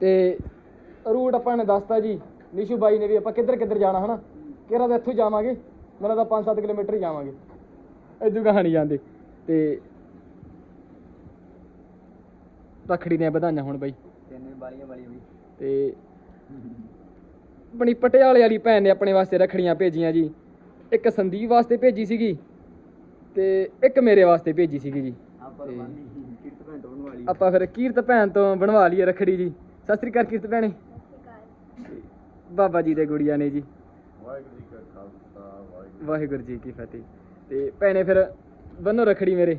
ਤੇ ਰੂਟ ਆਪਾਂ ਨੇ ਦੱਸਤਾ ਜੀ ਨਿਸ਼ੂ ਬਾਈ ਨੇ ਵੀ ਆਪਾਂ ਕਿੱਧਰ ਕਿੱਧਰ ਜਾਣਾ ਹਨਾ? ਕਿਹੜਾ ਤਾਂ ਇੱਥੋਂ ਜਾਵਾਂਗੇ ਮੇਰਾ ਤਾਂ 5-7 ਕਿਲੋਮੀਟਰ ਹੀ ਜਾਵਾਂਗੇ। ਇਦੋਂ ਕਹਾਂ ਨਹੀਂ ਜਾਂਦੇ। ਤੇ ਰੱਖੜੀ ਦੀਆਂ ਵਧਾਈਆਂ ਹੁਣ ਬਾਈ। ਤੈਨੂੰ ਬਾਲੀਆਂ ਵਾਲੀ ਵੀ। ਤੇ ਆਪਣੀ ਪਟਿਆਲੇ ਵਾਲੀ ਭੈਣ ਨੇ ਆਪਣੇ ਵਾਸਤੇ ਰੱਖੜੀਆਂ ਭੇਜੀਆਂ ਜੀ। ਇੱਕ ਸੰਦੀਪ ਵਾਸਤੇ ਭੇਜੀ ਸੀਗੀ ਤੇ ਇੱਕ ਮੇਰੇ ਵਾਸਤੇ ਭੇਜੀ ਸੀਗੀ ਜੀ। ਆਪਾਂ ਕਿਰਤ ਭੈਣ ਤੋਂ ਆਪਾਂ ਫਿਰ ਕੀਰਤ ਭੈਣ ਤੋਂ ਬਣਵਾ ਲਈਏ ਰੱਖੜੀ ਜੀ। ਸਤਿ ਸ੍ਰੀ ਅਕਾਲ ਕੀਰਤ ਭੈਣੇ। ਬਾਬਾ ਜੀ ਦੇ ਗੁੜੀਆ ਨੇ ਜੀ। ਵਾਹਿਗੁਰੂ ਜੀ ਕਾ ਖਾਲਸਾ ਵਾਹਿਗੁਰੂ ਜੀ ਕੀ ਫਤਿਹ। ਤੇ ਭੈਣੇ ਫਿਰ ਬੰਨੋ ਰੱਖੜੀ ਮੇਰੇ।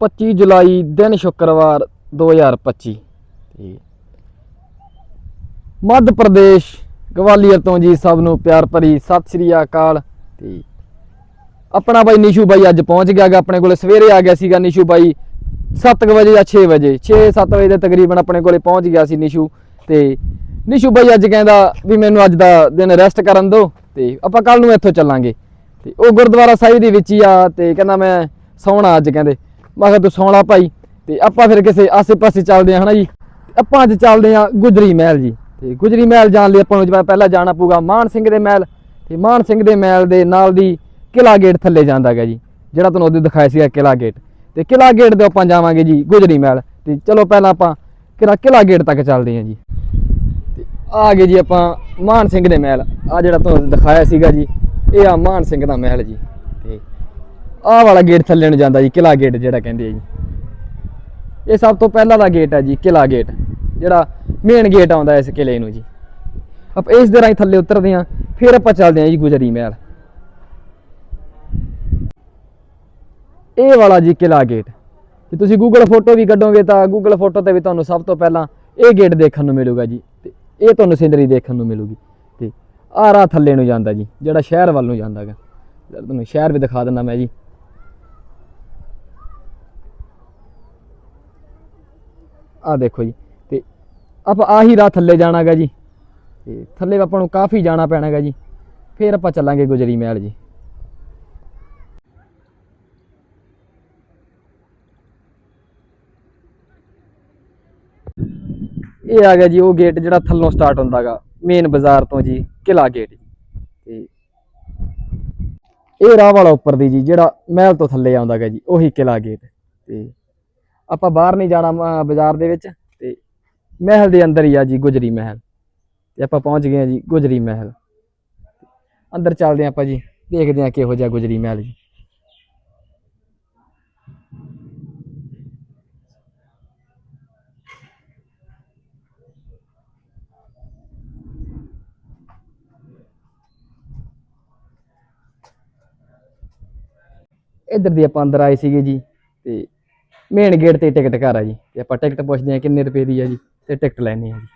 ਪੱਚੀ ਜੁਲਾਈ ਦਿਨ ਸ਼ੁੱਕਰਵਾਰ 2025 ਤੇ ਮੱਧ ਪ੍ਰਦੇਸ਼, ਗਵਾਲੀਅਰ ਤੋਂ ਜੀ ਸਭ ਨੂੰ ਪਿਆਰ ਭਰੀ ਸਤਿ ਸ੍ਰੀ ਅਕਾਲ। ਤੇ ਆਪਣਾ ਬਾਈ ਨਿਸ਼ੂ ਬਾਈ ਅੱਜ ਪਹੁੰਚ ਗਿਆ ਗਾ, ਆਪਣੇ ਕੋਲੇ ਸਵੇਰੇ ਆ ਗਿਆ ਸੀਗਾ ਨਿਸ਼ੂ ਬਾਈ 7 ਵਜੇ ਜਾਂ 6 ਵਜੇ। 6-7 ਵਜੇ ਦੇ ਤਕਰੀਬਨ ਆਪਣੇ ਕੋਲੇ ਪਹੁੰਚ ਗਿਆ ਸੀ ਨਿਸ਼ੂ। ਤੇ ਨਿਸ਼ੂ ਬਾਈ ਅੱਜ ਕਹਿੰਦਾ ਵੀ ਮੈਨੂੰ ਅੱਜ ਦਾ ਦਿਨ ਰੈਸਟ ਕਰਨ ਦਿਓ ਤੇ ਆਪਾਂ ਕੱਲ ਨੂੰ ਇੱਥੋਂ ਚੱਲਾਂਗੇ। ਤੇ ਉਹ ਗੁਰਦੁਆਰਾ ਸਾਹਿਬ ਦੇ ਵਿੱਚ ਹੀ ਆ ਤੇ ਕਹਿੰਦਾ ਮੈਂ ਸੌਣਾ ਅੱਜ ਕਹਿੰਦੇ। ਮੈਂ ਕਿਹਾ ਤੂੰ ਸੌਣਾ ਭਾਈ, ਤੇ ਆਪਾਂ ਫਿਰ ਕਿਸੇ ਆਸੇ-ਪਾਸੇ ਚੱਲਦੇ ਆ ਹਨਾ ਜੀ। ਆਪਾਂ ਅੱਜ ਚੱਲਦੇ ਆ ਗੁਜਰੀ ਮਹਿਲ ਜੀ। ਤੇ ਗੁਜਰੀ ਮਹਿਲ ਜਾਣ ਲਈ ਆਪਾਂ ਨੂੰ ਪਹਿਲਾਂ ਜਾਣਾ ਪਊਗਾ ਮਾਨ ਸਿੰਘ ਦੇ ਮਹਿਲ। ਤੇ ਮਾਨ ਸਿੰਘ ਦੇ ਮਹਿਲ ਦੇ ਨਾਲ ਦੀ ਕਿਲਾ ਗੇਟ ਥੱਲੇ ਜਾਂਦਾ ਹੈਗਾ ਜੀ, ਜਿਹੜਾ ਤੁਹਾਨੂੰ ਉਹਦੇ ਦਿਖਾਇਆ ਸੀਗਾ ਕਿਲਾ ਗੇਟ। ਤੇ ਕਿਲਾ ਗੇਟ ਤੋਂ ਆਪਾਂ ਜਾਵਾਂਗੇ ਜੀ ਗੁਜਰੀ ਮਹਿਲ। ਤੇ ਚਲੋ ਪਹਿਲਾਂ ਆਪਾਂ ਕਿਲਾ ਕਿਲਾ ਗੇਟ ਤੱਕ ਚੱਲਦੇ ਹਾਂ ਜੀ। ਤੇ ਆ ਗਏ ਜੀ ਆਪਾਂ ਮਾਨ ਸਿੰਘ ਦੇ ਮਹਿਲ। ਆ ਜਿਹੜਾ ਤੁਹਾਨੂੰ ਦਿਖਾਇਆ ਸੀਗਾ ਜੀ, ਇਹ ਆ ਮਾਨ ਸਿੰਘ ਦਾ ਮਹਿਲ ਜੀ। ਆਹ ਵਾਲਾ ਗੇਟ ਥੱਲੇ ਨੂੰ ਜਾਂਦਾ ਜੀ, ਕਿਲਾ ਗੇਟ ਜਿਹੜਾ ਕਹਿੰਦੇ ਆ ਜੀ। ਇਹ ਸਭ ਤੋਂ ਪਹਿਲਾਂ ਦਾ ਗੇਟ ਹੈ ਜੀ, ਕਿਲਾ ਗੇਟ ਜਿਹੜਾ ਮੇਨ ਗੇਟ ਆਉਂਦਾ ਇਸ ਕਿਲੇ ਨੂੰ ਜੀ। ਆਪਾਂ ਇਸ ਦੇ ਰਾਹੀਂ ਥੱਲੇ ਉਤਰਦੇ ਹਾਂ, ਫਿਰ ਆਪਾਂ ਚੱਲਦੇ ਹਾਂ ਜੀ ਗੁਜਰੀ ਮਹਿਲ। ਇਹ ਵਾਲਾ ਜੀ ਕਿਲਾ ਗੇਟ ਜੇ ਤੁਸੀਂ ਗੂਗਲ ਫੋਟੋ ਵੀ ਕੱਢੋਗੇ ਤਾਂ ਗੂਗਲ ਫੋਟੋ ਤੇ ਵੀ ਤੁਹਾਨੂੰ ਸਭ ਤੋਂ ਪਹਿਲਾਂ ਇਹ ਗੇਟ ਦੇਖਣ ਨੂੰ ਮਿਲੂਗਾ ਜੀ, ਤੇ ਇਹ ਤੁਹਾਨੂੰ ਸਿੰਦਰੀ ਦੇਖਣ ਨੂੰ ਮਿਲੂਗੀ। ਤੇ ਆਹ ਥੱਲੇ ਨੂੰ ਜਾਂਦਾ ਜੀ, ਜਿਹੜਾ ਸ਼ਹਿਰ ਵੱਲ ਨੂੰ ਜਾਂਦਾ ਹੈਗਾ ਤੁਹਾਨੂੰ ਸ਼ਹਿਰ ਵੀ ਦਿਖਾ ਦਿੰਦਾ ਮੈਂ ਜੀ। ਆਹ ਦੇਖੋ ਜੀ, ਤੇ ਆਪਾਂ ਆਹੀ ਰਾਹ ਥੱਲੇ ਜਾਣਾਗਾ ਜੀ। ਤੇ ਥੱਲੇ ਆਪਾਂ ਨੂੰ ਕਾਫੀ ਜਾਣਾ ਪੈਣਾਗਾ ਜੀ। ਫਿਰ ਆਪਾਂ ਚੱਲਾਂਗੇ ਗੁਜਰੀ ਮਹਿਲ ਜੀ। ਇਹ ਆ ਗਿਆ ਜੀ, ਉਹ ਗੇਟ ਜਿਹੜਾ ਥੱਲੋਂ ਸਟਾਰਟ ਹੁੰਦਾਗਾ ਮੇਨ ਬਾਜ਼ਾਰ ਤੋਂ ਜੀ, ਕਿਲਾ ਗੇਟ ਜੀ ਤੇ ਇਹ ਰਾਹ ਵਾਲਾ ਉੱਪਰ ਦੀ ਜੀ, ਜਿਹੜਾ ਮਹਿਲ ਤੋਂ ਥੱਲੇ ਆਉਂਦਾਗਾ ਜੀ, ਉਹੀ ਕਿਲਾ ਗੇਟ ਤੇ ਆਪਾਂ ਬਾਹਰ ਨਹੀਂ ਜਾਣਾ ਬਾਜ਼ਾਰ ਦੇ ਵਿੱਚ ਤੇ ਮਹਿਲ ਦੇ ਅੰਦਰ ਹੀ ਆ ਜੀ, ਗੁਜਰੀ ਮਹਿਲ। ਤੇ ਆਪਾਂ ਪਹੁੰਚ ਗਏ ਆ ਜੀ, ਗੁਜਰੀ ਮਹਿਲ। ਅੰਦਰ ਚੱਲਦੇ ਹਾਂ ਆਪਾਂ ਜੀ, ਦੇਖਦੇ ਹਾਂ ਕਿਹੋ ਜਿਹਾ ਗੁਜਰੀ ਮਹਿਲ ਜੀ। ਇੱਧਰ ਦੀ ਆਪਾਂ ਅੰਦਰ ਆਏ ਸੀਗੇ ਜੀ, ਤੇ ਮੇਨ ਗੇਟ ਤੇ ਟਿਕਟ ਘਰ ਆ ਜੀ। ਤੇ ਆਪਾਂ ਟਿਕਟ ਪੁੱਛਦੇ ਆ ਕਿੰਨੇ ਰੁਪਏ ਦੀ ਆ ਜੀ, ਤੇ ਟਿਕਟ ਲੈਣੀ ਆ ਜੀ।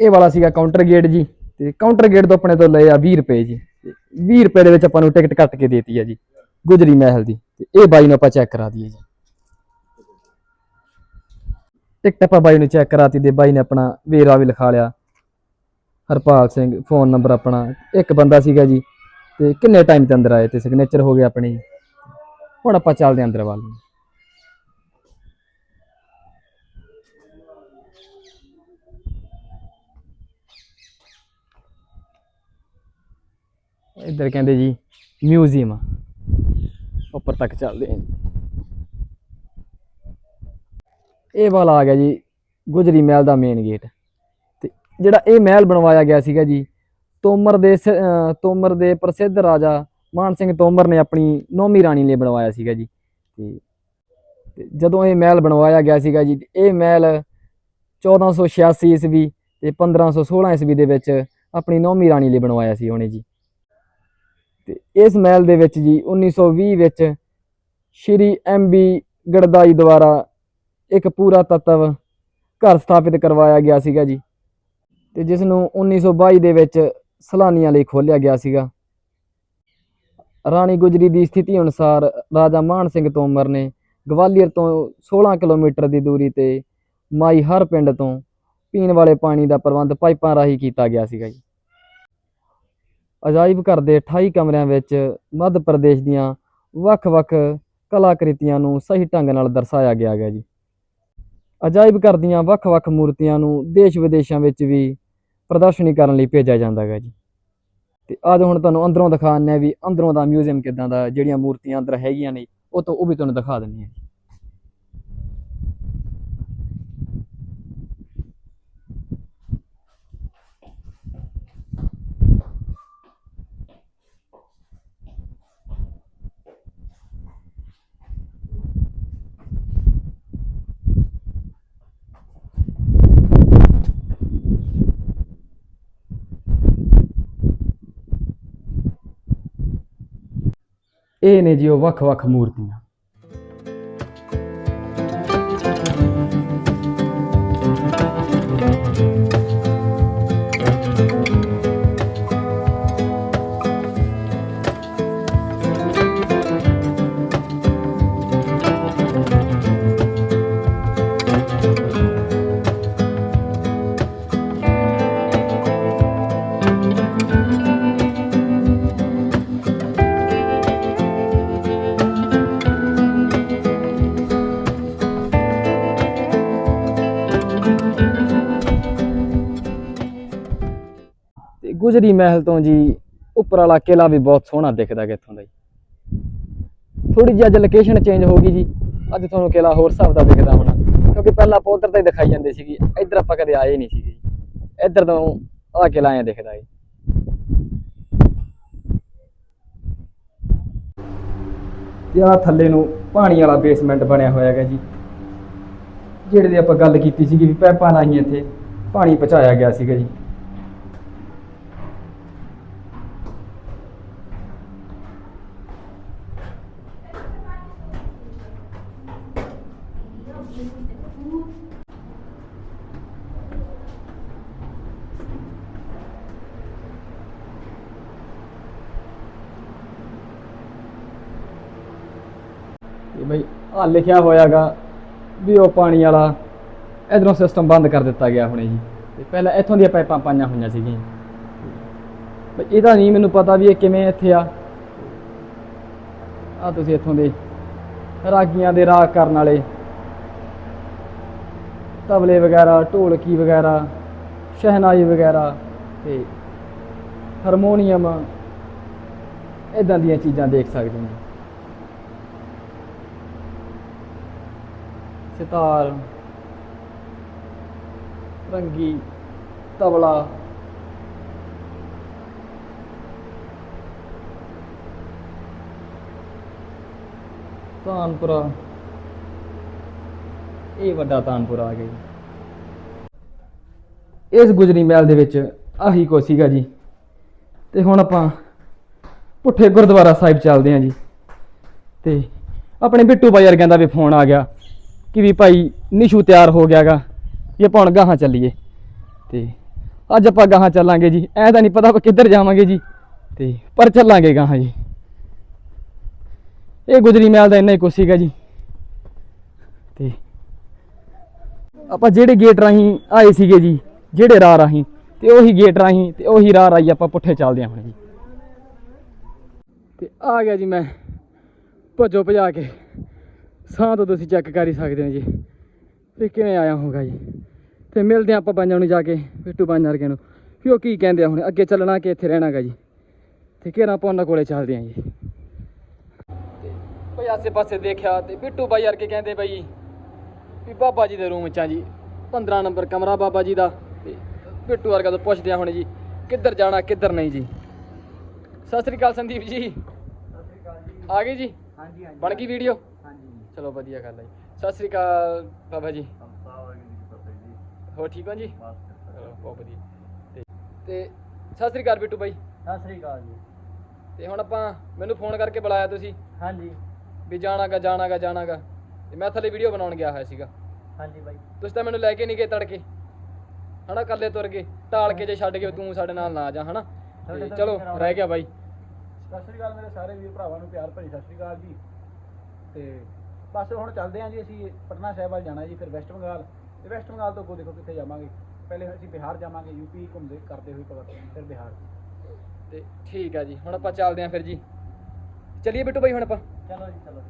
ਇਹ ਵਾਲਾ ਸੀਗਾ ਕਾਊਂਟਰ ਗੇਟ ਜੀ, ਤੇ ਕਾਊਂਟਰ ਗੇਟ ਤੋਂ ਆਪਣੇ ਤੋਂ ਲਏ ਆ 20 ਰੁਪਏ ਜੀ। ਤੇ 20 ਰੁਪਏ ਦੇ ਵਿੱਚ ਆਪਾਂ ਨੂੰ ਟਿਕਟ ਕੱਟ ਕੇ ਦੇਤੀ ਆ ਜੀ, ਗੁਜਰੀ ਮਹਿਲ ਦੀ। ਤੇ ਇਹ ਬਾਈ ਨੂੰ ਆਪਾਂ ਚੈੱਕ ਕਰਾ ਦਈਏ ਜੀ। ਟਿਕਟ ਆਪਾਂ ਬਾਈ ਨੂੰ ਚੈੱਕ ਕਰਾਤੀ ਤੇ ਬਾਈ ਨੇ ਆਪਣਾ ਵੇਰਾ ਵੀ ਲਿਖਾ ਲਿਆ। ਹਰਪਾਲ ਸਿੰਘ ਫੋਨ ਨੰਬਰ ਆਪਣਾ, ਇੱਕ ਬੰਦਾ ਸੀਗਾ ਜੀ। ਤੇ ਕਿੰਨੇ ਟਾਈਮ ਤੇ ਅੰਦਰ ਆਏ ਤੇ ਸਿਗਨੇਚਰ ਹੋ ਗਿਆ ਆਪਣੇ ਜੀ? ਹੁਣ ਆਪਾਂ ਚੱਲਦੇ ਹਾਂ ਅੰਦਰ ਵੱਲ। ਨੂੰ ਇੱਧਰ ਕਹਿੰਦੇ ਜੀ, ਮਿਊਜ਼ੀਅਮ। ਆ ਉੱਪਰ ਤੱਕ ਚੱਲਦੇ ਹਾਂ। ਇਹ ਵਾਲਾ ਆ ਗਿਆ ਜੀ, ਗੁਜਰੀ ਮਹਿਲ ਦਾ ਮੇਨ ਗੇਟ ਤੇ ਜਿਹੜਾ ਇਹ ਮਹਿਲ ਬਣਵਾਇਆ ਗਿਆ ਸੀਗਾ ਜੀ, ਤੋਮਰ ਦੇ ਤੋਮਰ ਦੇ ਪ੍ਰਸਿੱਧ ਰਾਜਾ ਮਾਨ ਸਿੰਘ ਤੋਮਰ ਨੇ ਆਪਣੀ ਨੌਵੀਂ ਰਾਣੀ ਲਈ ਬਣਵਾਇਆ ਸੀਗਾ ਜੀ। ਤੇ ਜਦੋਂ ਇਹ ਮਹਿਲ ਬਣਵਾਇਆ ਗਿਆ ਸੀਗਾ ਜੀ ਇਹ ਮਹਿਲ 1486 ਈਸਵੀ ਤੇ 1516 ਈਸਵੀ ਦੇ ਵਿੱਚ ਆਪਣੀ ਨੌਵੀਂ ਰਾਣੀ ਲਈ ਬਣਵਾਇਆ ਸੀ ਉਹਨੇ ਜੀ। ਤੇ ਇਸ ਮਹਿਲ ਦੇ ਵਿੱਚ ਜੀ 1920 ਵਿੱਚ ਸ਼੍ਰੀ ਐਮ ਬੀ ਗੜਦਾਈ ਦੁਆਰਾ ਇੱਕ ਪੂਰਾ ਤੱਤਵ ਘਰ ਸਥਾਪਿਤ ਕਰਵਾਇਆ ਗਿਆ ਸੀਗਾ ਜੀ। ਤੇ ਜਿਸ ਨੂੰ 1922 ਦੇ ਵਿੱਚ ਸੈਲਾਨੀਆਂ ਲਈ ਖੋਲ੍ਹਿਆ ਗਿਆ ਸੀਗਾ। ਰਾਣੀ ਗੁਜਰੀ ਦੀ ਸਥਿਤੀ ਅਨੁਸਾਰ ਰਾਜਾ ਮਾਨ ਸਿੰਘ ਤੋਮਰ ਨੇ ਗਵਾਲੀਅਰ ਤੋਂ 16 ਕਿਲੋਮੀਟਰ ਦੀ ਦੂਰੀ ਤੇ ਮਾਈ ਹਰ ਪਿੰਡ ਤੋਂ ਪੀਣ ਵਾਲੇ ਪਾਣੀ ਦਾ ਪ੍ਰਬੰਧ ਪਾਈਪਾਂ ਰਾਹੀਂ ਕੀਤਾ ਗਿਆ ਸੀਗਾ ਜੀ। ਅਜਾਇਬ ਘਰ ਦੇ 28 ਕਮਰਿਆਂ ਵਿੱਚ ਮੱਧ ਪ੍ਰਦੇਸ਼ ਦੀਆਂ ਵੱਖ-ਵੱਖ ਕਲਾਕ੍ਰਿਤੀਆਂ ਨੂੰ ਸਹੀ ਢੰਗ ਨਾਲ ਦਰਸਾਇਆ ਗਿਆ ਹੈ ਜੀ। ਅਜਾਇਬ ਘਰ ਦੀਆਂ ਵੱਖ-ਵੱਖ ਮੂਰਤੀਆਂ ਨੂੰ ਦੇਸ਼ ਵਿਦੇਸ਼ਾਂ ਵਿੱਚ ਵੀ ਪ੍ਰਦਰਸ਼ਨੀ ਕਰਨ ਲਈ ਭੇਜਿਆ ਜਾਂਦਾ ਹੈ ਜੀ। ਤੇ ਅੱਜ ਹੁਣ ਤੁਹਾਨੂੰ ਅੰਦਰੋਂ ਦਿਖਾਉਂਦੇ ਹਾਂ ਵੀ ਅੰਦਰੋਂ ਦਾ ਮਿਊਜ਼ੀਅਮ ਕਿਦਾਂ ਦਾ, ਜਿਹੜੀਆਂ ਮੂਰਤੀਆਂ ਅੰਦਰ ਹੈਗੀਆਂ ਨੇ, ਉਹ ਤੋਂ ਉਹ ਵੀ ਤੁਹਾਨੂੰ ਦਿਖਾ ਦਿੰਦੇ ਹਾਂ। ਇਹ ਨੇ ਜੀ ਉਹ ਵੱਖ-ਵੱਖ ਮੂਰਤੀਆਂ। ਤੇ ਮਹਿਲ ਤੋਂ ਜੀ, ਉੱਪਰ ਵਾਲਾ ਕਿਲਾ ਵੀ ਬਹੁਤ ਸੋਹਣਾ ਦਿਖਦਾ ਗਾ ਇੱਥੋਂ ਦਾ ਜੀ। ਥੋੜੀ ਜਿਹੀ ਅੱਜ ਲੋਕੇਸ਼ਨ ਚੇਂਜ ਹੋ ਗਈ ਜੀ, ਅੱਜ ਤੁਹਾਨੂੰ ਕਿਲਾ ਹੋਰ ਹਿਸਾਬ ਦਾ ਦਿਖਦਾ ਹੋਣਾ। ਕਿਉਂਕਿ ਪਹਿਲਾਂ ਆਪਾਂ ਉਧਰ ਤਾਂ ਹੀ ਦਿਖਾਈ ਜਾਂਦੇ ਸੀਗੇ, ਇੱਧਰ ਆਪਾਂ ਕਦੇ ਆਏ ਨਹੀਂ ਸੀਗੇ ਇੱਧਰ ਤੋਂ ਆ ਕਿਲਾ ਐਂ ਦਿਖਦਾ ਹੈ ਤੇ ਆਹ ਥੱਲੇ ਨੂੰ ਪਾਣੀ ਵਾਲਾ ਬੇਸਮੈਂਟ ਬਣਿਆ ਹੋਇਆ ਹੈਗਾ ਜੀ। ਜਿਹੜੇ ਦੀ ਆਪਾਂ ਗੱਲ ਕੀਤੀ ਸੀਗੀ ਵੀ ਪੈਪਾਂ ਰਾਹੀਂ ਇੱਥੇ, ਪਾਣੀ ਪਹੁੰਚਾਇਆ ਗਿਆ ਸੀਗਾ ਜੀ ਤੇ ਬਈ ਆ ਲਿਖਿਆ ਹੋਇਆਗਾ ਵੀ ਉਹ ਪਾਣੀ ਵਾਲਾ ਇਧਰੋਂ ਸਿਸਟਮ ਬੰਦ ਕਰ ਦਿੱਤਾ ਗਿਆ ਹੁਣੇ ਜੀ ਤੇ ਪਹਿਲਾਂ ਇੱਥੋਂ ਦੀਆਂ ਪਾਈਪਾਂ ਪਾਈਆਂ ਹੋਈਆਂ ਸੀਗੀਆਂ। ਬਈ ਇਹਦਾ ਨਹੀਂ ਮੈਨੂੰ ਪਤਾ ਵੀ ਇਹ ਕਿਵੇਂ ਇੱਥੇ ਆ। ਆ ਤੁਸੀਂ ਇੱਥੋਂ ਦੇ ਰਾਗੀਆਂ ਦੇ ਰਾਗ ਕਰਨ ਵਾਲੇ। ਤਬਲੇ ਵਗੈਰਾ, ਢੋਲਕੀ ਵਗੈਰਾ, ਸ਼ਹਿਨਾਈ ਵਗੈਰਾ ਤੇ ਹਾਰਮੋਨੀਅਮ ਇਦਾਂ ਦੀਆਂ ਚੀਜ਼ਾਂ ਦੇਖ ਸਕਦੇ ਹੋ। ਸਿਤਾਰ, ਰੰਗੀ ਤਬਲਾ। ਤਾਨਪੁਰਾ। ਇਹ ਵੱਡਾ ਤਾਨਪੁਰਾ ਆ ਗਿਆ ਜੀ। ਇਸ ਗੁਜਰੀ ਮਹਿਲ ਦੇ ਵਿੱਚ ਆਹੀ ਕੋ ਸੀਗਾ ਜੀ। ਤੇ ਹੁਣ ਆਪਾਂ ਪੁੱਠੇ ਗੁਰਦੁਆਰਾ ਸਾਹਿਬ ਚੱਲਦੇ ਹਾਂ ਜੀ। ਤੇ ਆਪਣੇ ਬਿੱਟੂ ਬਾਈ ਵਰਗਿਆਂ ਦਾ ਵੀ ਫੋਨ ਆ ਗਿਆ। ਕਿ ਵੀ ਭਾਈ ਨਿਸ਼ੂ ਤਿਆਰ ਹੋ ਗਿਆਗਾ ਵੀ ਆਪਾਂ ਹੁਣ ਗਾਹਾਂ ਚੱਲੀਏ। ਤੇ ਅੱਜ ਆਪਾਂ ਗਾਹਾਂ ਚੱਲਾਂਗੇ ਜੀ। ਐ ਤਾਂ ਨਹੀਂ ਪਤਾ ਆਪਾਂ ਕਿੱਧਰ ਜਾਵਾਂਗੇ ਜੀ। ਤੇ ਪਰ ਚੱਲਾਂਗੇ ਗਾਹਾਂ ਜੀ। ਇਹ ਗੁਜਰੀ ਮਹਿਲ ਦਾ ਇੰਨਾ ਹੀ ਕੁਛ ਸੀਗਾ ਜੀ। ਤੇ ਆਪਾਂ ਜਿਹੜੇ ਗੇਟ ਰਾਹੀਂ ਆਏ ਸੀਗੇ ਜੀ, ਜਿਹੜੇ ਰਾਹ ਰਾਹੀਂ, ਤੇ ਉਹੀ ਗੇਟ ਰਾਹੀਂ, ਤੇ ਉਹੀ ਰਾਹ ਰਾਹੀਂ ਆਪਾਂ ਪੁੱਠੇ ਚੱਲਦੇ ਹਾਂ ਹੁਣ ਜੀ। ਤੇ ਆ ਗਿਆ ਜੀ ਮੈਂ ਭੱਜੋ ਭਜਾ ਕੇ। ਸਾਹ ਤੋਂ ਤੁਸੀਂ ਚੈੱਕ ਕਰ ਹੀ ਸਕਦੇ ਹੋ ਜੀ। ਵੀ ਕਿਵੇਂ ਆਇਆ ਹੋਗਾ ਜੀ। ਤੇ ਮਿਲਦੇ ਹਾਂ ਆਪਾਂ ਬਾਈਆਂ ਨੂੰ ਜਾ ਕੇ ਬਿੱਟੂ ਬਾਈਆਂ ਵਰਗੇ ਨੂੰ। ਵੀ ਉਹ ਕੀ ਕਹਿੰਦੇ ਆ ਹੁਣ ਅੱਗੇ ਚੱਲਣਾ ਕਿ ਇੱਥੇ ਰਹਿਣਾਗਾ ਜੀ। ਤੇ ਕਿਹੜਾ ਆਪਾਂ ਉਹਨਾਂ ਕੋਲੇ ਚੱਲਦੇ ਆਂ ਜੀ। ਕੋਈ ਆਸੇ ਪਾਸੇ ਦੇਖਿਆ ਤੇ ਬਿੱਟੂ ਬਾਈ ਵਰਗੇ ਕਹਿੰਦੇ ਬਈ ਵੀ ਬਾਬਾ ਜੀ ਦੇ ਰੂਮ 'ਚ ਆ ਜੀ। 15 ਨੰਬਰ ਕਮਰਾ ਬਾਬਾ ਜੀ ਦਾ। ਤੇ ਬਿੱਟੂ ਵਰਗਾ ਤੋਂ ਪੁੱਛਦੇ ਆ ਹੁਣ ਜੀ ਕਿੱਧਰ ਜਾਣਾ ਕਿੱਧਰ ਨਹੀਂ ਜੀ। ਸਤਿ ਸ੍ਰੀ ਅਕਾਲ ਸੰਦੀਪ ਜੀ। ਆ ਗਏ ਜੀ? ਹਾਂਜੀ ਹਾਂਜੀ। ਬਣ ਗਈ ਵੀਡੀਓ? ਚਲੋ ਵਧੀਆ ਗੱਲ ਹੈ ਜੀ। ਸਤਿ ਸ੍ਰੀ ਅਕਾਲ ਬਾਬਾ ਜੀ। ਹੋ ਠੀਕ ਹੋ ਜੀ? ਚਲੋ, ਬਹੁਤ ਵਧੀਆ। ਤੇ ਤੇ ਸਤਿ ਸ੍ਰੀ ਅਕਾਲ ਬਿੱਟੂ ਬਾਈ। ਸਤਿ ਸ੍ਰੀ ਅਕਾਲ ਜੀ। ਤੇ ਹੁਣ ਆਪਾਂ ਮੈਨੂੰ ਫੋਨ ਕਰਕੇ ਬੁਲਾਇਆ ਤੁਸੀਂ। ਹਾਂਜੀ। ਵੀ ਜਾਣਾਗਾ ਜਾਣਾਗਾ ਜਾਣਾਗਾ। ਤੇ ਮੈਂ ਥੱਲੇ ਵੀਡੀਓ ਬਣਾਉਣ ਗਿਆ ਹੋਇਆ ਸੀਗਾ। ਹਾਂਜੀ ਬਾਈ। ਤੁਸੀਂ ਤਾਂ ਮੈਨੂੰ ਲੈ ਕੇ ਨਹੀਂ ਗਏ ਤੜਕੇ। ਹਨਾ ਕੱਲੇ ਤੁਰ ਗਏ। ਟਾਲ ਕੇ ਜੇ ਛੱਡ ਕੇ ਤੂੰ ਸਾਡੇ ਨਾਲ ਨਾ ਜਾ ਹਨਾ। ਤੇ ਚਲੋ ਰਹਿ ਗਿਆ ਬਾਈ। ਸਤਿ ਸ਼੍ਰੀ ਅਕਾਲ ਮੇਰੇ ਸਾਰੇ ਵੀਰ ਭਰਾਵਾਂ ਨੂੰ ਪਿਆਰ ਭਰੀ ਸਤਿ ਸ਼੍ਰੀ ਅਕਾਲ ਜੀ। ਤੇ ਬਸ ਹੁਣ ਚੱਲਦੇ ਹਾਂ ਜੀ ਅਸੀਂ ਪਟਨਾ ਸਾਹਿਬ ਵੱਲ ਜਾਣਾ ਜੀ ਫਿਰ ਵੈਸਟ ਬੰਗਾਲ ਤੇ ਵੈਸਟ ਬੰਗਾਲ ਤੋਂ ਅੱਗੋਂ ਦੇਖੋ ਕਿੱਥੇ ਜਾਵਾਂਗੇ। ਪਹਿਲੇ ਅਸੀਂ ਬਿਹਾਰ ਜਾਵਾਂਗੇ ਯੂਪੀ ਘੁੰਮਦੇ ਕਰਦੇ ਹੋਏ ਕਵਰ ਫਿਰ ਬਿਹਾਰ। ਤੇ ਠੀਕ ਆ ਜੀ ਹੁਣ ਆਪਾਂ ਚੱਲਦੇ ਆਂ ਫਿਰ ਜੀ। ਚਲਿਏ ਬਿੱਟੂ ਬਾਈ ਹੁਣ ਆਪਾਂ। ਚਲੋ ਜੀ ਚਲੋ।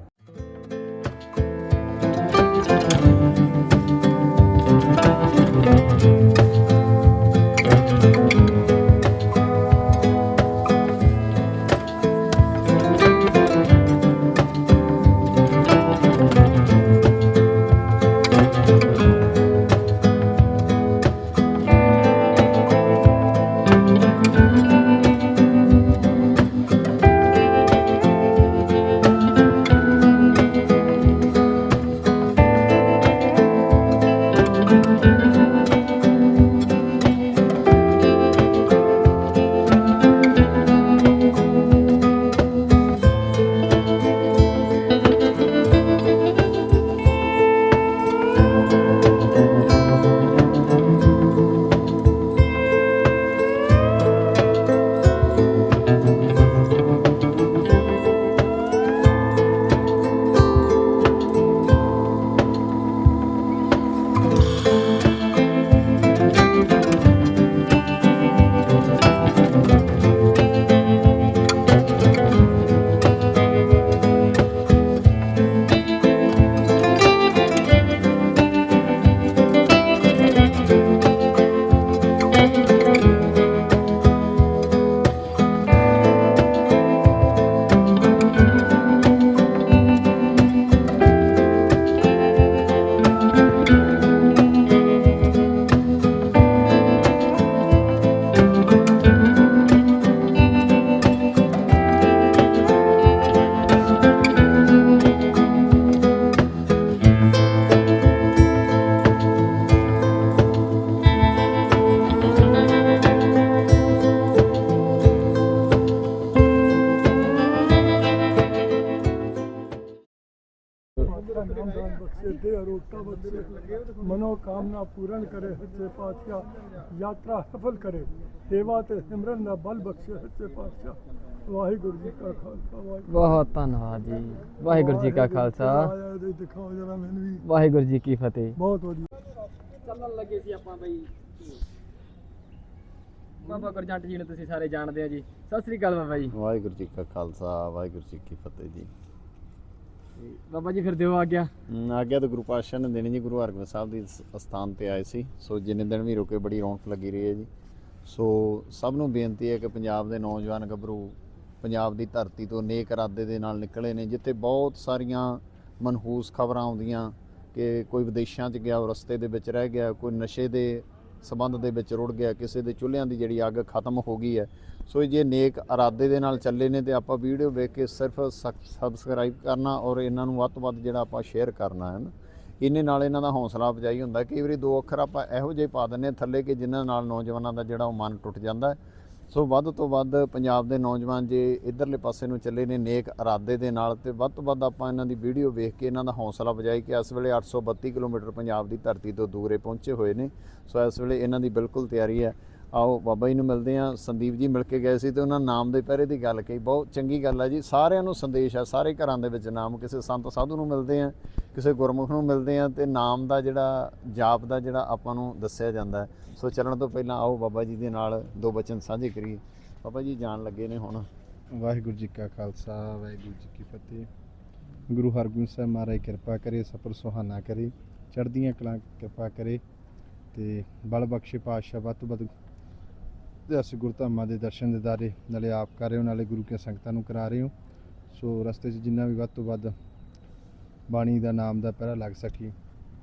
नामदान बख्शे दे अरोगता बख्शे मनोकामना पूर्ण करे सच्चे पातशाह यात्रा सफल करे सेवा ते सिमरन ਦਾ ਬਲ ਬਖਸ਼ੇ ਸੱਚੇ ਪਾਤਸ਼ਾਹ ਵਾਹਿਗੁਰੂ ਜੀ ਕਾ ਖਾਲਸਾ ਵਾਹਿਗੁਰੂ ਬਹੁਤ ਧੰਨਵਾਦ ਜੀ ਵਾਹਿਗੁਰੂ ਜੀ ਕਾ ਖਾਲਸਾ ਆਇਆ ਇਹਦੇ ਦਿਖਾਓ ਜਰਾ ਮੈਨੂੰ ਵੀ ਵਾਹਿਗੁਰੂ ਜੀ ਕੀ ਫਤਿਹ ਬਹੁਤ ਵਧੀਆ ਚੱਲਣ ਲੱਗੇ ਸੀ ਆਪਾਂ ਬਈ ਬਾਬਾ ਗੁਰਜੰਟ ਜੀ ਨੂੰ ਤੁਸੀਂ ਸਾਰੇ ਜਾਣਦੇ ਆ ਜੀ ਸਤਿ ਸ੍ਰੀ ਅਕਾਲ ਬਾਬਾ ਜੀ ਵਾਹਿਗੁਰੂ ਜੀ ਕਾ ਖਾਲਸਾ ਵਾਹਿਗੁਰੂ ਜੀ ਕੀ ਫਤਿਹ ਜੀ ਤੇ ਬਾਬਾ ਜੀ ਫਿਰ ਦਿਓ ਆ ਗਿਆ ਹਮ, ਆਗਿਆ ਤਾਂ ਗੁਰੂ ਪਾਤਸ਼ਾਹ ਨੇ ਦੇਣੀ ਜੀ ਗੁਰੂ ਹਰਗੋਬਿੰਦ ਸਾਹਿਬ ਦੀ ਸ- ਅਸਥਾਨ ਤੇ ਆਏ ਸੀ। ਸੋ ਜਿੰਨੇ ਦਿਨ ਵੀ ਰੁਕੇ ਬੜੀ ਰੌਣਕ ਲੱਗੀ ਰਹੀ ਹੈ ਜੀ। ਸੋ ਸਭ ਨੂੰ ਬੇਨਤੀ ਹੈ ਕਿ ਪੰਜਾਬ ਦੇ ਨੌਜਵਾਨ ਗੱਭਰੂ ਪੰਜਾਬ ਦੀ ਧਰਤੀ ਤੋਂ ਨੇਕ ਇਰਾਦੇ ਦੇ ਨਾਲ ਨਿਕਲੇ ਨੇ ਜਿੱਥੇ ਬਹੁਤ ਸਾਰੀਆਂ ਮਨਹੂਸ ਖਬਰਾਂ ਆਉਂਦੀਆਂ ਕਿ ਕੋਈ ਵਿਦੇਸ਼ਾਂ 'ਚ ਗਿਆ ਉਹ ਰਸਤੇ ਦੇ ਵਿੱਚ ਰਹਿ ਗਿਆ ਕੋਈ ਨਸ਼ੇ ਦੇ ਸਬੰਧ ਦੇ ਵਿੱਚ ਰੁੜ ਗਿਆ, ਕਿਸੇ ਦੇ ਚੁੱਲ੍ਹਿਆਂ ਦੀ ਜਿਹੜੀ ਅੱਗ ਖਤਮ ਹੋ ਗਈ ਹੈ। ਸੋ ਜੇ ਨੇਕ ਇਰਾਦੇ ਦੇ ਨਾਲ ਚੱਲੇ ਨੇ ਤੇ ਆਪਾਂ ਵੀਡੀਓ ਵੇਖ ਕੇ ਸਿਰਫ ਸਬਸਕ੍ਰਾਈਬ ਕਰਨਾ ਔਰ ਇਹਨਾਂ ਨੂੰ ਵੱਧ ਤੋਂ ਵੱਧ ਜਿਹੜਾ ਆਪਾਂ ਸ਼ੇਅਰ ਕਰਨਾ ਹੈ ਨਾ, ਇਹਨੇ ਨਾਲ ਇਹਨਾਂ ਦਾ ਹੌਸਲਾ ਅਫਜਾਈ ਹੁੰਦਾ। ਕਈ ਵਾਰੀ ਦੋ ਅੱਖਰ ਆਪਾਂ ਇਹੋ ਜਿਹੇ ਪਾ ਦਿੰਦੇ ਹਾਂ ਥੱਲੇ ਕਿ ਜਿਨ੍ਹਾਂ ਨਾਲ ਨੌਜਵਾਨਾਂ ਦਾ ਜਿਹੜਾ ਉਹ ਮਨ ਟੁੱਟ ਜਾਂਦਾ ਹੈ। ਸੋ ਵੱਧ ਤੋਂ ਵੱਧ ਪੰਜਾਬ ਦੇ ਨੌਜਵਾਨ ਜੇ ਇਧਰਲੇ ਪਾਸੇ ਨੂੰ ਚੱਲੇ ਨੇ ਨੇਕ ਇਰਾਦੇ ਦੇ ਨਾਲ ਤੇ ਵੱਧ ਤੋਂ ਵੱਧ ਆਪਾਂ ਇਹਨਾਂ ਦੀ ਵੀਡੀਓ ਵੇਖ ਕੇ ਇਹਨਾਂ ਦਾ ਹੌਸਲਾ ਵਜਾਈ ਕਿ ਇਸ ਵੇਲੇ 832 ਕਿਲੋਮੀਟਰ ਪੰਜਾਬ ਦੀ ਧਰਤੀ ਤੋਂ ਦੂਰੇ ਪਹੁੰਚੇ ਹੋਏ ਨੇ। ਸੋ ਇਸ ਵੇਲੇ ਇਹਨਾਂ ਦੀ ਬਿਲਕੁਲ ਤਿਆਰੀ ਹੈ। ਆਓ ਬਾਬਾ ਜੀ ਨੂੰ ਮਿਲਦੇ ਆ ਸੰਦੀਪ ਜੀ ਮਿਲ ਕੇ ਗਏ ਸੀ ਤੇ ਉਹਨਾਂ ਨਾਮ ਦੇ ਪਹਿਰੇ ਦੀ ਗੱਲ ਕਹੀ। ਬਹੁਤ ਚੰਗੀ ਗੱਲ ਹੈ ਜੀ। ਸਾਰਿਆਂ ਨੂੰ ਸੰਦੇਸ਼ ਆ, ਸਾਰੇ ਘਰਾਂ ਦੇ ਵਿੱਚ ਨਾਮ। ਕਿਸੇ ਸੰਤ ਸਾਧੂ ਨੂੰ ਮਿਲਦੇ ਆ, ਕਿਸੇ ਗੁਰਮੁਖ ਨੂੰ ਮਿਲਦੇ ਆ ਤੇ ਨਾਮ ਦਾ ਜਿਹੜਾ ਜਾਪ ਦਾ ਜਿਹੜਾ ਆਪਾਂ ਨੂੰ ਦੱਸਿਆ ਜਾਂਦਾ ਸੋ ਚੱਲਣ ਤੋਂ ਪਹਿਲਾਂ ਆਓ ਬਾਬਾ ਜੀ ਦੇ ਨਾਲ ਦੋ ਬਚਨ ਸਾਂਝੇ ਕਰੀਏ। ਬਾਬਾ ਜੀ ਜਾਣ ਲੱਗੇ ਨੇ ਹੁਣ। ਵਾਹਿਗੁਰੂ ਜੀ ਕਾ ਖਾਲਸਾ, ਵਾਹਿਗੁਰੂ ਜੀ ਕੀ ਫਤਿਹ। ਗੁਰੂ ਹਰਗੋਬਿੰਦ ਸਾਹਿਬ ਮਹਾਰਾਜ ਕਿਰਪਾ ਕਰੇ ਸਫਰ ਸੁਹਾਨਾ ਕਰੇ, ਚੜ੍ਹਦੀਆਂ ਕਲਾਂ ਕਿਰਪਾ ਕਰੇ ਤੇ ਬਲ ਬਖਸ਼ੇ ਪਾਤਸ਼ਾਹ ਵੱਧ ਤੋਂ ਵੱਧ ਅਸੀਂ ਗੁਰਧਾਮਾਂ ਦੇ ਦਰਸ਼ਨ ਦਿਦਾਰੇ ਨਾਲੇ ਆਪ ਕਰ ਰਹੇ ਹੋ ਨਾਲੇ ਗੁਰੂ ਕੇ ਸੰਗਤਾਂ ਨੂੰ ਕਰਾ ਰਹੇ ਹੋ ਸੋ ਰਸਤੇ 'ਚ ਜਿੰਨਾ ਵੀ ਵੱਧ ਤੋਂ ਵੱਧ ਬਾਣੀ ਦਾ ਨਾਮ ਦਾ ਪਹਿਰਾ ਲੱਗ ਸਕੀ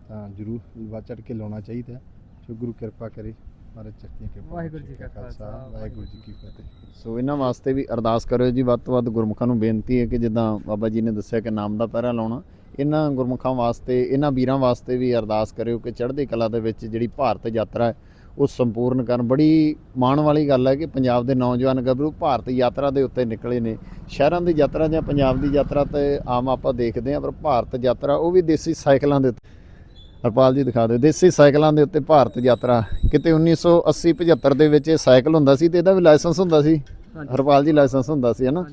ਤਾਂ ਜਰੂਰ ਵੱਧ ਚੜ੍ਹ ਕੇ ਲਾਉਣਾ ਚਾਹੀਦਾ। ਸੋ ਗੁਰੂ ਕਿਰਪਾ ਕਰੇ ਮਹਾਰਾਜ ਚੜ੍ਹਦੀਆਂ ਕਿਰਪਾ ਵਾਹਿਗੁਰੂ ਜੀ। ਕਾ ਖਾਲਸਾ, ਵਾਹਿਗੁਰੂ ਜੀ ਕੀ ਫਤਿਹ ਸੋ ਇਹਨਾਂ ਵਾਸਤੇ ਵੀ ਅਰਦਾਸ ਕਰਿਓ ਜੀ ਵੱਧ ਤੋਂ ਵੱਧ ਗੁਰਮੁਖਾਂ ਨੂੰ ਬੇਨਤੀ ਹੈ ਕਿ ਜਿੱਦਾਂ ਬਾਬਾ ਜੀ ਨੇ ਦੱਸਿਆ ਕਿ ਨਾਮ ਦਾ ਪਹਿਰਾ ਲਾਉਣਾ ਇਹਨਾਂ ਗੁਰਮੁਖਾਂ ਵਾਸਤੇ ਇਹਨਾਂ ਵੀਰਾਂ ਵਾਸਤੇ ਵੀ ਅਰਦਾਸ ਕਰਿਓ ਕਿ ਚੜ੍ਹਦੀ ਕਲਾ ਦੇ ਵਿੱਚ ਜਿਹੜੀ ਭਾਰਤ ਯਾਤਰਾ ਹੈ ਉਹ ਸੰਪੂਰਨ ਕਰਨ। ਬੜੀ ਮਾਣ ਵਾਲੀ ਗੱਲ ਹੈ ਕਿ ਪੰਜਾਬ ਦੇ ਨੌਜਵਾਨ ਗੱਭਰੂ ਭਾਰਤ ਯਾਤਰਾ ਦੇ ਉੱਤੇ ਨਿਕਲੇ ਨੇ। ਸ਼ਹਿਰਾਂ ਦੀ ਯਾਤਰਾ ਜਾਂ ਪੰਜਾਬ ਦੀ ਯਾਤਰਾ ਤੇ ਆਮ ਆਪਾਂ ਦੇਖਦੇ ਹਾਂ ਪਰ ਭਾਰਤ ਯਾਤਰਾ ਉਹ ਵੀ ਦੇਸੀ ਸਾਈਕਲਾਂ ਦੇ ਉੱਤੇ। ਹਰਪਾਲ ਜੀ ਦਿਖਾ ਦਿਓ ਦੇਸੀ ਸਾਈਕਲਾਂ ਦੇ ਉੱਤੇ ਭਾਰਤ ਯਾਤਰਾ। ਕਿਤੇ 1980 75 ਦੇ ਵਿੱਚ ਇਹ ਸਾਈਕਲ ਹੁੰਦਾ ਸੀ ਤੇ ਇਹਦਾ ਵੀ ਲਾਇਸੈਂਸ ਹੁੰਦਾ ਸੀ। ਹਰਪਾਲ ਜੀ ਲਾਇਸੈਂਸ ਹੁੰਦਾ ਸੀ ਹਨਾ?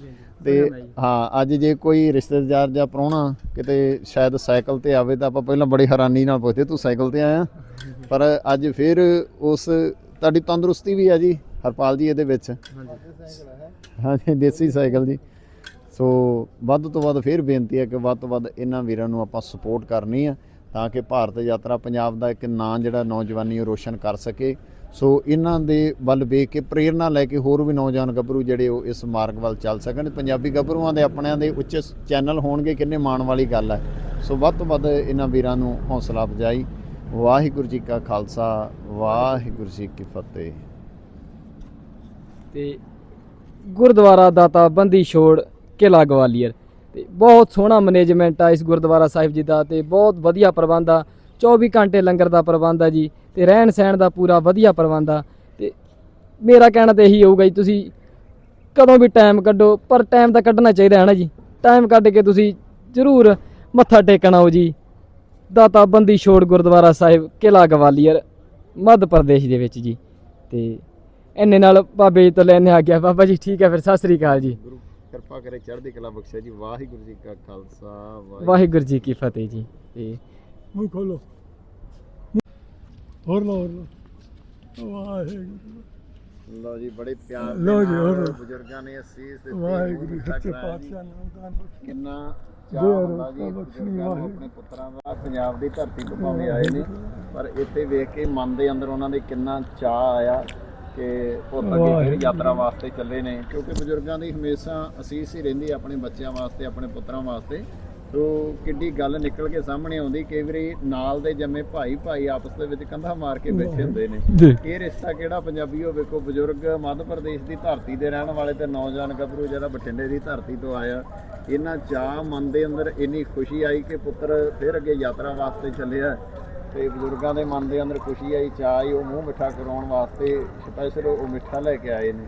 ਤੇ ਹਾਂ ਅੱਜ ਜੇ ਕੋਈ ਰਿਸ਼ਤੇਦਾਰ ਜਾਂ ਪ੍ਰਾਹੁਣਾ ਕਿਤੇ ਸ਼ਾਇਦ ਸਾਈਕਲ ਤੇ ਆਵੇ ਤਾਂ ਆਪਾਂ ਪਹਿਲਾਂ ਬੜੀ ਹੈਰਾਨੀ ਨਾਲ ਪੁੱਛਦੇ ਤੂੰ ਸਾਈਕਲ ਤੇ ਆਇਆ? ਪਰ ਅੱਜ ਫਿਰ ਉਸ, ਤੁਹਾਡੀ ਤੰਦਰੁਸਤੀ ਵੀ ਹੈ ਜੀ, ਹਰਪਾਲ ਜੀ ਇਹਦੇ ਵਿੱਚ। ਹਾਂਜੀ, ਦੇਸੀ ਸਾਈਕਲ ਜੀ। ਸੋ ਵੱਧ ਤੋਂ ਵੱਧ ਫਿਰ ਬੇਨਤੀ ਹੈ ਕਿ ਵੱਧ ਤੋਂ ਵੱਧ ਇਹਨਾਂ ਵੀਰਾਂ ਨੂੰ ਆਪਾਂ ਸਪੋਰਟ ਕਰਨੀ ਆ, ਤਾਂ ਕਿ ਭਾਰਤ ਯਾਤਰਾ ਪੰਜਾਬ ਦਾ ਇੱਕ ਨਾਂ ਜਿਹੜਾ ਨੌਜਵਾਨੀ ਉਹ ਰੋਸ਼ਨ ਕਰ ਸਕੇ। ਸੋ ਇਹਨਾਂ ਦੇ ਵੱਲ ਵੇਖ ਕੇ ਪ੍ਰੇਰਣਾ ਲੈ ਕੇ ਹੋਰ ਵੀ ਨੌਜਵਾਨ ਗੱਭਰੂ ਜਿਹੜੇ ਉਹ ਇਸ ਮਾਰਗ ਵੱਲ ਚੱਲ ਸਕਣ। ਪੰਜਾਬੀ ਗੱਭਰੂਆਂ ਦੇ ਆਪਣਿਆਂ ਦੇ ਉੱਚ ਚੈਨਲ ਹੋਣਗੇ, ਕਿੰਨੇ ਮਾਣ ਵਾਲੀ ਗੱਲ ਹੈ। ਸੋ ਵੱਧ ਤੋਂ ਵੱਧ ਇਹਨਾਂ ਵੀਰਾਂ ਨੂੰ ਹੌਸਲਾ ਅਫਜਾਈ। ਵਾਹਿਗੁਰੂ ਜੀ ਕਾ ਖਾਲਸਾ, ਵਾਹਿਗੁਰੂ ਜੀ ਕੀ ਫਤਿਹ। ਤੇ ਗੁਰਦੁਆਰਾ ਦਾਤਾ ਬੰਦੀ ਛੋੜ ਕਿਲਾ ਗਵਾਲੀਅਰ। ਤੇ ਬਹੁਤ ਸੋਹਣਾ ਮੈਨੇਜਮੈਂਟ ਆ ਇਸ ਗੁਰਦੁਆਰਾ ਸਾਹਿਬ ਜੀ ਦਾ ਤੇ ਬਹੁਤ ਵਧੀਆ ਪ੍ਰਬੰਧ ਆ। 24 ਘੰਟੇ ਲੰਗਰ ਦਾ ਪ੍ਰਬੰਧ ਆ ਜੀ ਤੇ ਰਹਿਣ ਸਹਿਣ ਦਾ ਪੂਰਾ ਵਧੀਆ ਪ੍ਰਬੰਧ ਆ। ਤੇ ਮੇਰਾ ਕਹਿਣਾ ਤੇ ਇਹੀ ਹੋਊਗਾ ਜੀ, ਤੁਸੀਂ ਕਦੋਂ ਵੀ ਟਾਈਮ ਕੱਢੋ, ਪਰ ਟਾਈਮ ਤਾਂ ਕੱਢਣਾ ਚਾਹੀਦਾ ਹੈ ਨਾ ਜੀ। ਟਾਈਮ ਕੱਢ ਕੇ ਤੁਸੀਂ ਜ਼ਰੂਰ ਮੱਥਾ ਟੇਕਣ ਆਓ ਜੀ। ਦਾਤਾਬੰਦੀ ਛੋੜ ਗੁਰਦੁਆਰਾ ਸਾਹਿਬ ਕਿਲਾ ਗਵਾਲੀਅਰ ਮੱਧ ਪ੍ਰਦੇਸ਼ ਦੇ ਵਿੱਚ ਜੀ। ਤੇ ਇੰਨੇ ਨਾਲ ਬਾਬੇ ਜੀ ਤੋਂ ਲੈਣੇ ਆ ਗਿਆ। ਬਾਬਾ ਜੀ ਠੀਕ ਹੈ ਫਿਰ ਸਤਿ ਸ੍ਰੀ ਅਕਾਲ ਜੀ। ਕਿਰਪਾ ਕਰੇ ਚੜ੍ਹਦੀ ਕਲਾ ਬਖਸ਼ੇ ਜੀ। ਵਾਹਿਗੁਰੂ ਜੀ ਕਾ ਖਾਲਸਾ ਵਾਹਿਗੁਰੂ ਜੀ ਕੀ ਫਤਿਹ ਜੀ। ਤੇ ਮੂੰਹ ਖੋਲੋ। ਹੋਰ ਲੋ ਹੋਰ ਲਓ। ਵਾਹਿਗੁਰੂ। ਲੋ ਜੀ ਬੜੇ ਪਿਆਰ ਦੇ ਲਓ ਜੀ, ਹੋਰ। ਬਜ਼ੁਰਗਾਂ ਨੇ ਅਸੀਸ ਦਿੱਤੀ ਵਾਹਿਗੁਰੂ ਗੁਰੂ ਸੱਚੇ ਪਾਤਸ਼ਾਹ ਨੂੰ ਕਿੰਨਾ ਚਾਹ ਹੁੰਦਾ ਜੀ ਬਜ਼ੁਰਗਾਂ ਨੂੰ। ਆਪਣੇ ਪੁੱਤਰਾਂ ਦਾ ਪੰਜਾਬ ਦੀ ਧਰਤੀ ਤੋਂ ਭਾਵੇਂ ਆਏ ਨੇ ਪਰ ਇੱਥੇ ਵੇਖ ਕੇ ਮਨ ਦੇ ਅੰਦਰ ਉਹਨਾਂ ਦੇ ਕਿੰਨਾ ਚਾਹ ਆਇਆ ਕਿ ਉਹ ਅੱਗੇ ਫਿਰ। ਯਾਤਰਾ ਵਾਸਤੇ ਚੱਲੇ ਨੇ ਕਿਉਂਕਿ ਬਜ਼ੁਰਗਾਂ ਦੀ ਹਮੇਸ਼ਾ ਅਸੀਸ ਹੀ ਰਹਿੰਦੀ ਆਪਣੇ ਬੱਚਿਆਂ ਵਾਸਤੇ ਆਪਣੇ ਪੁੱਤਰਾਂ ਵਾਸਤੇ ਸੋ ਕਿੱਡੀ ਗੱਲ ਨਿਕਲ ਕੇ ਸਾਹਮਣੇ ਆਉਂਦੀ ਕਈ ਵਾਰੀ ਨਾਲ ਦੇ ਜੰਮੇ ਭਾਈ ਭਾਈ ਆਪਸ ਦੇ ਵਿੱਚ ਕੰਧਾ ਮਾਰ ਕੇ ਬੈਠੇ ਹੁੰਦੇ ਨੇ। ਇਹ ਰਿਸ਼ਤਾ ਕਿਹੜਾ ਪੰਜਾਬੀ ਉਹ ਵੇਖੋ ਬਜ਼ੁਰਗ ਮੱਧ ਪ੍ਰਦੇਸ਼ ਦੀ ਧਰਤੀ ਦੇ ਰਹਿਣ ਵਾਲੇ ਤੇ ਨੌਜਵਾਨ ਗੱਭਰੂ ਜਿਹੜਾ ਬਠਿੰਡੇ ਦੀ ਧਰਤੀ ਤੋਂ ਆਇਆ। ਇਹਨਾਂ ਚਾਹ ਮਨ ਦੇ ਅੰਦਰ ਇੰਨੀ ਖੁਸ਼ੀ ਆਈ ਕਿ ਪੁੱਤਰ ਫਿਰ ਅੱਗੇ ਯਾਤਰਾ ਵਾਸਤੇ ਚੱਲਿਆ। ਤੇ ਬਜ਼ੁਰਗਾਂ ਦੇ ਮਨ ਦੇ ਅੰਦਰ ਖੁਸ਼ੀ ਆਈ ਚਾਹ ਆਈ ਉਹ ਮੂੰਹ ਮਿੱਠਾ ਕਰਾਉਣ ਵਾਸਤੇ ਸਪੈਸ਼ਲ ਉਹ ਮਿੱਠਾ ਲੈ ਕੇ ਆਏ ਨੇ।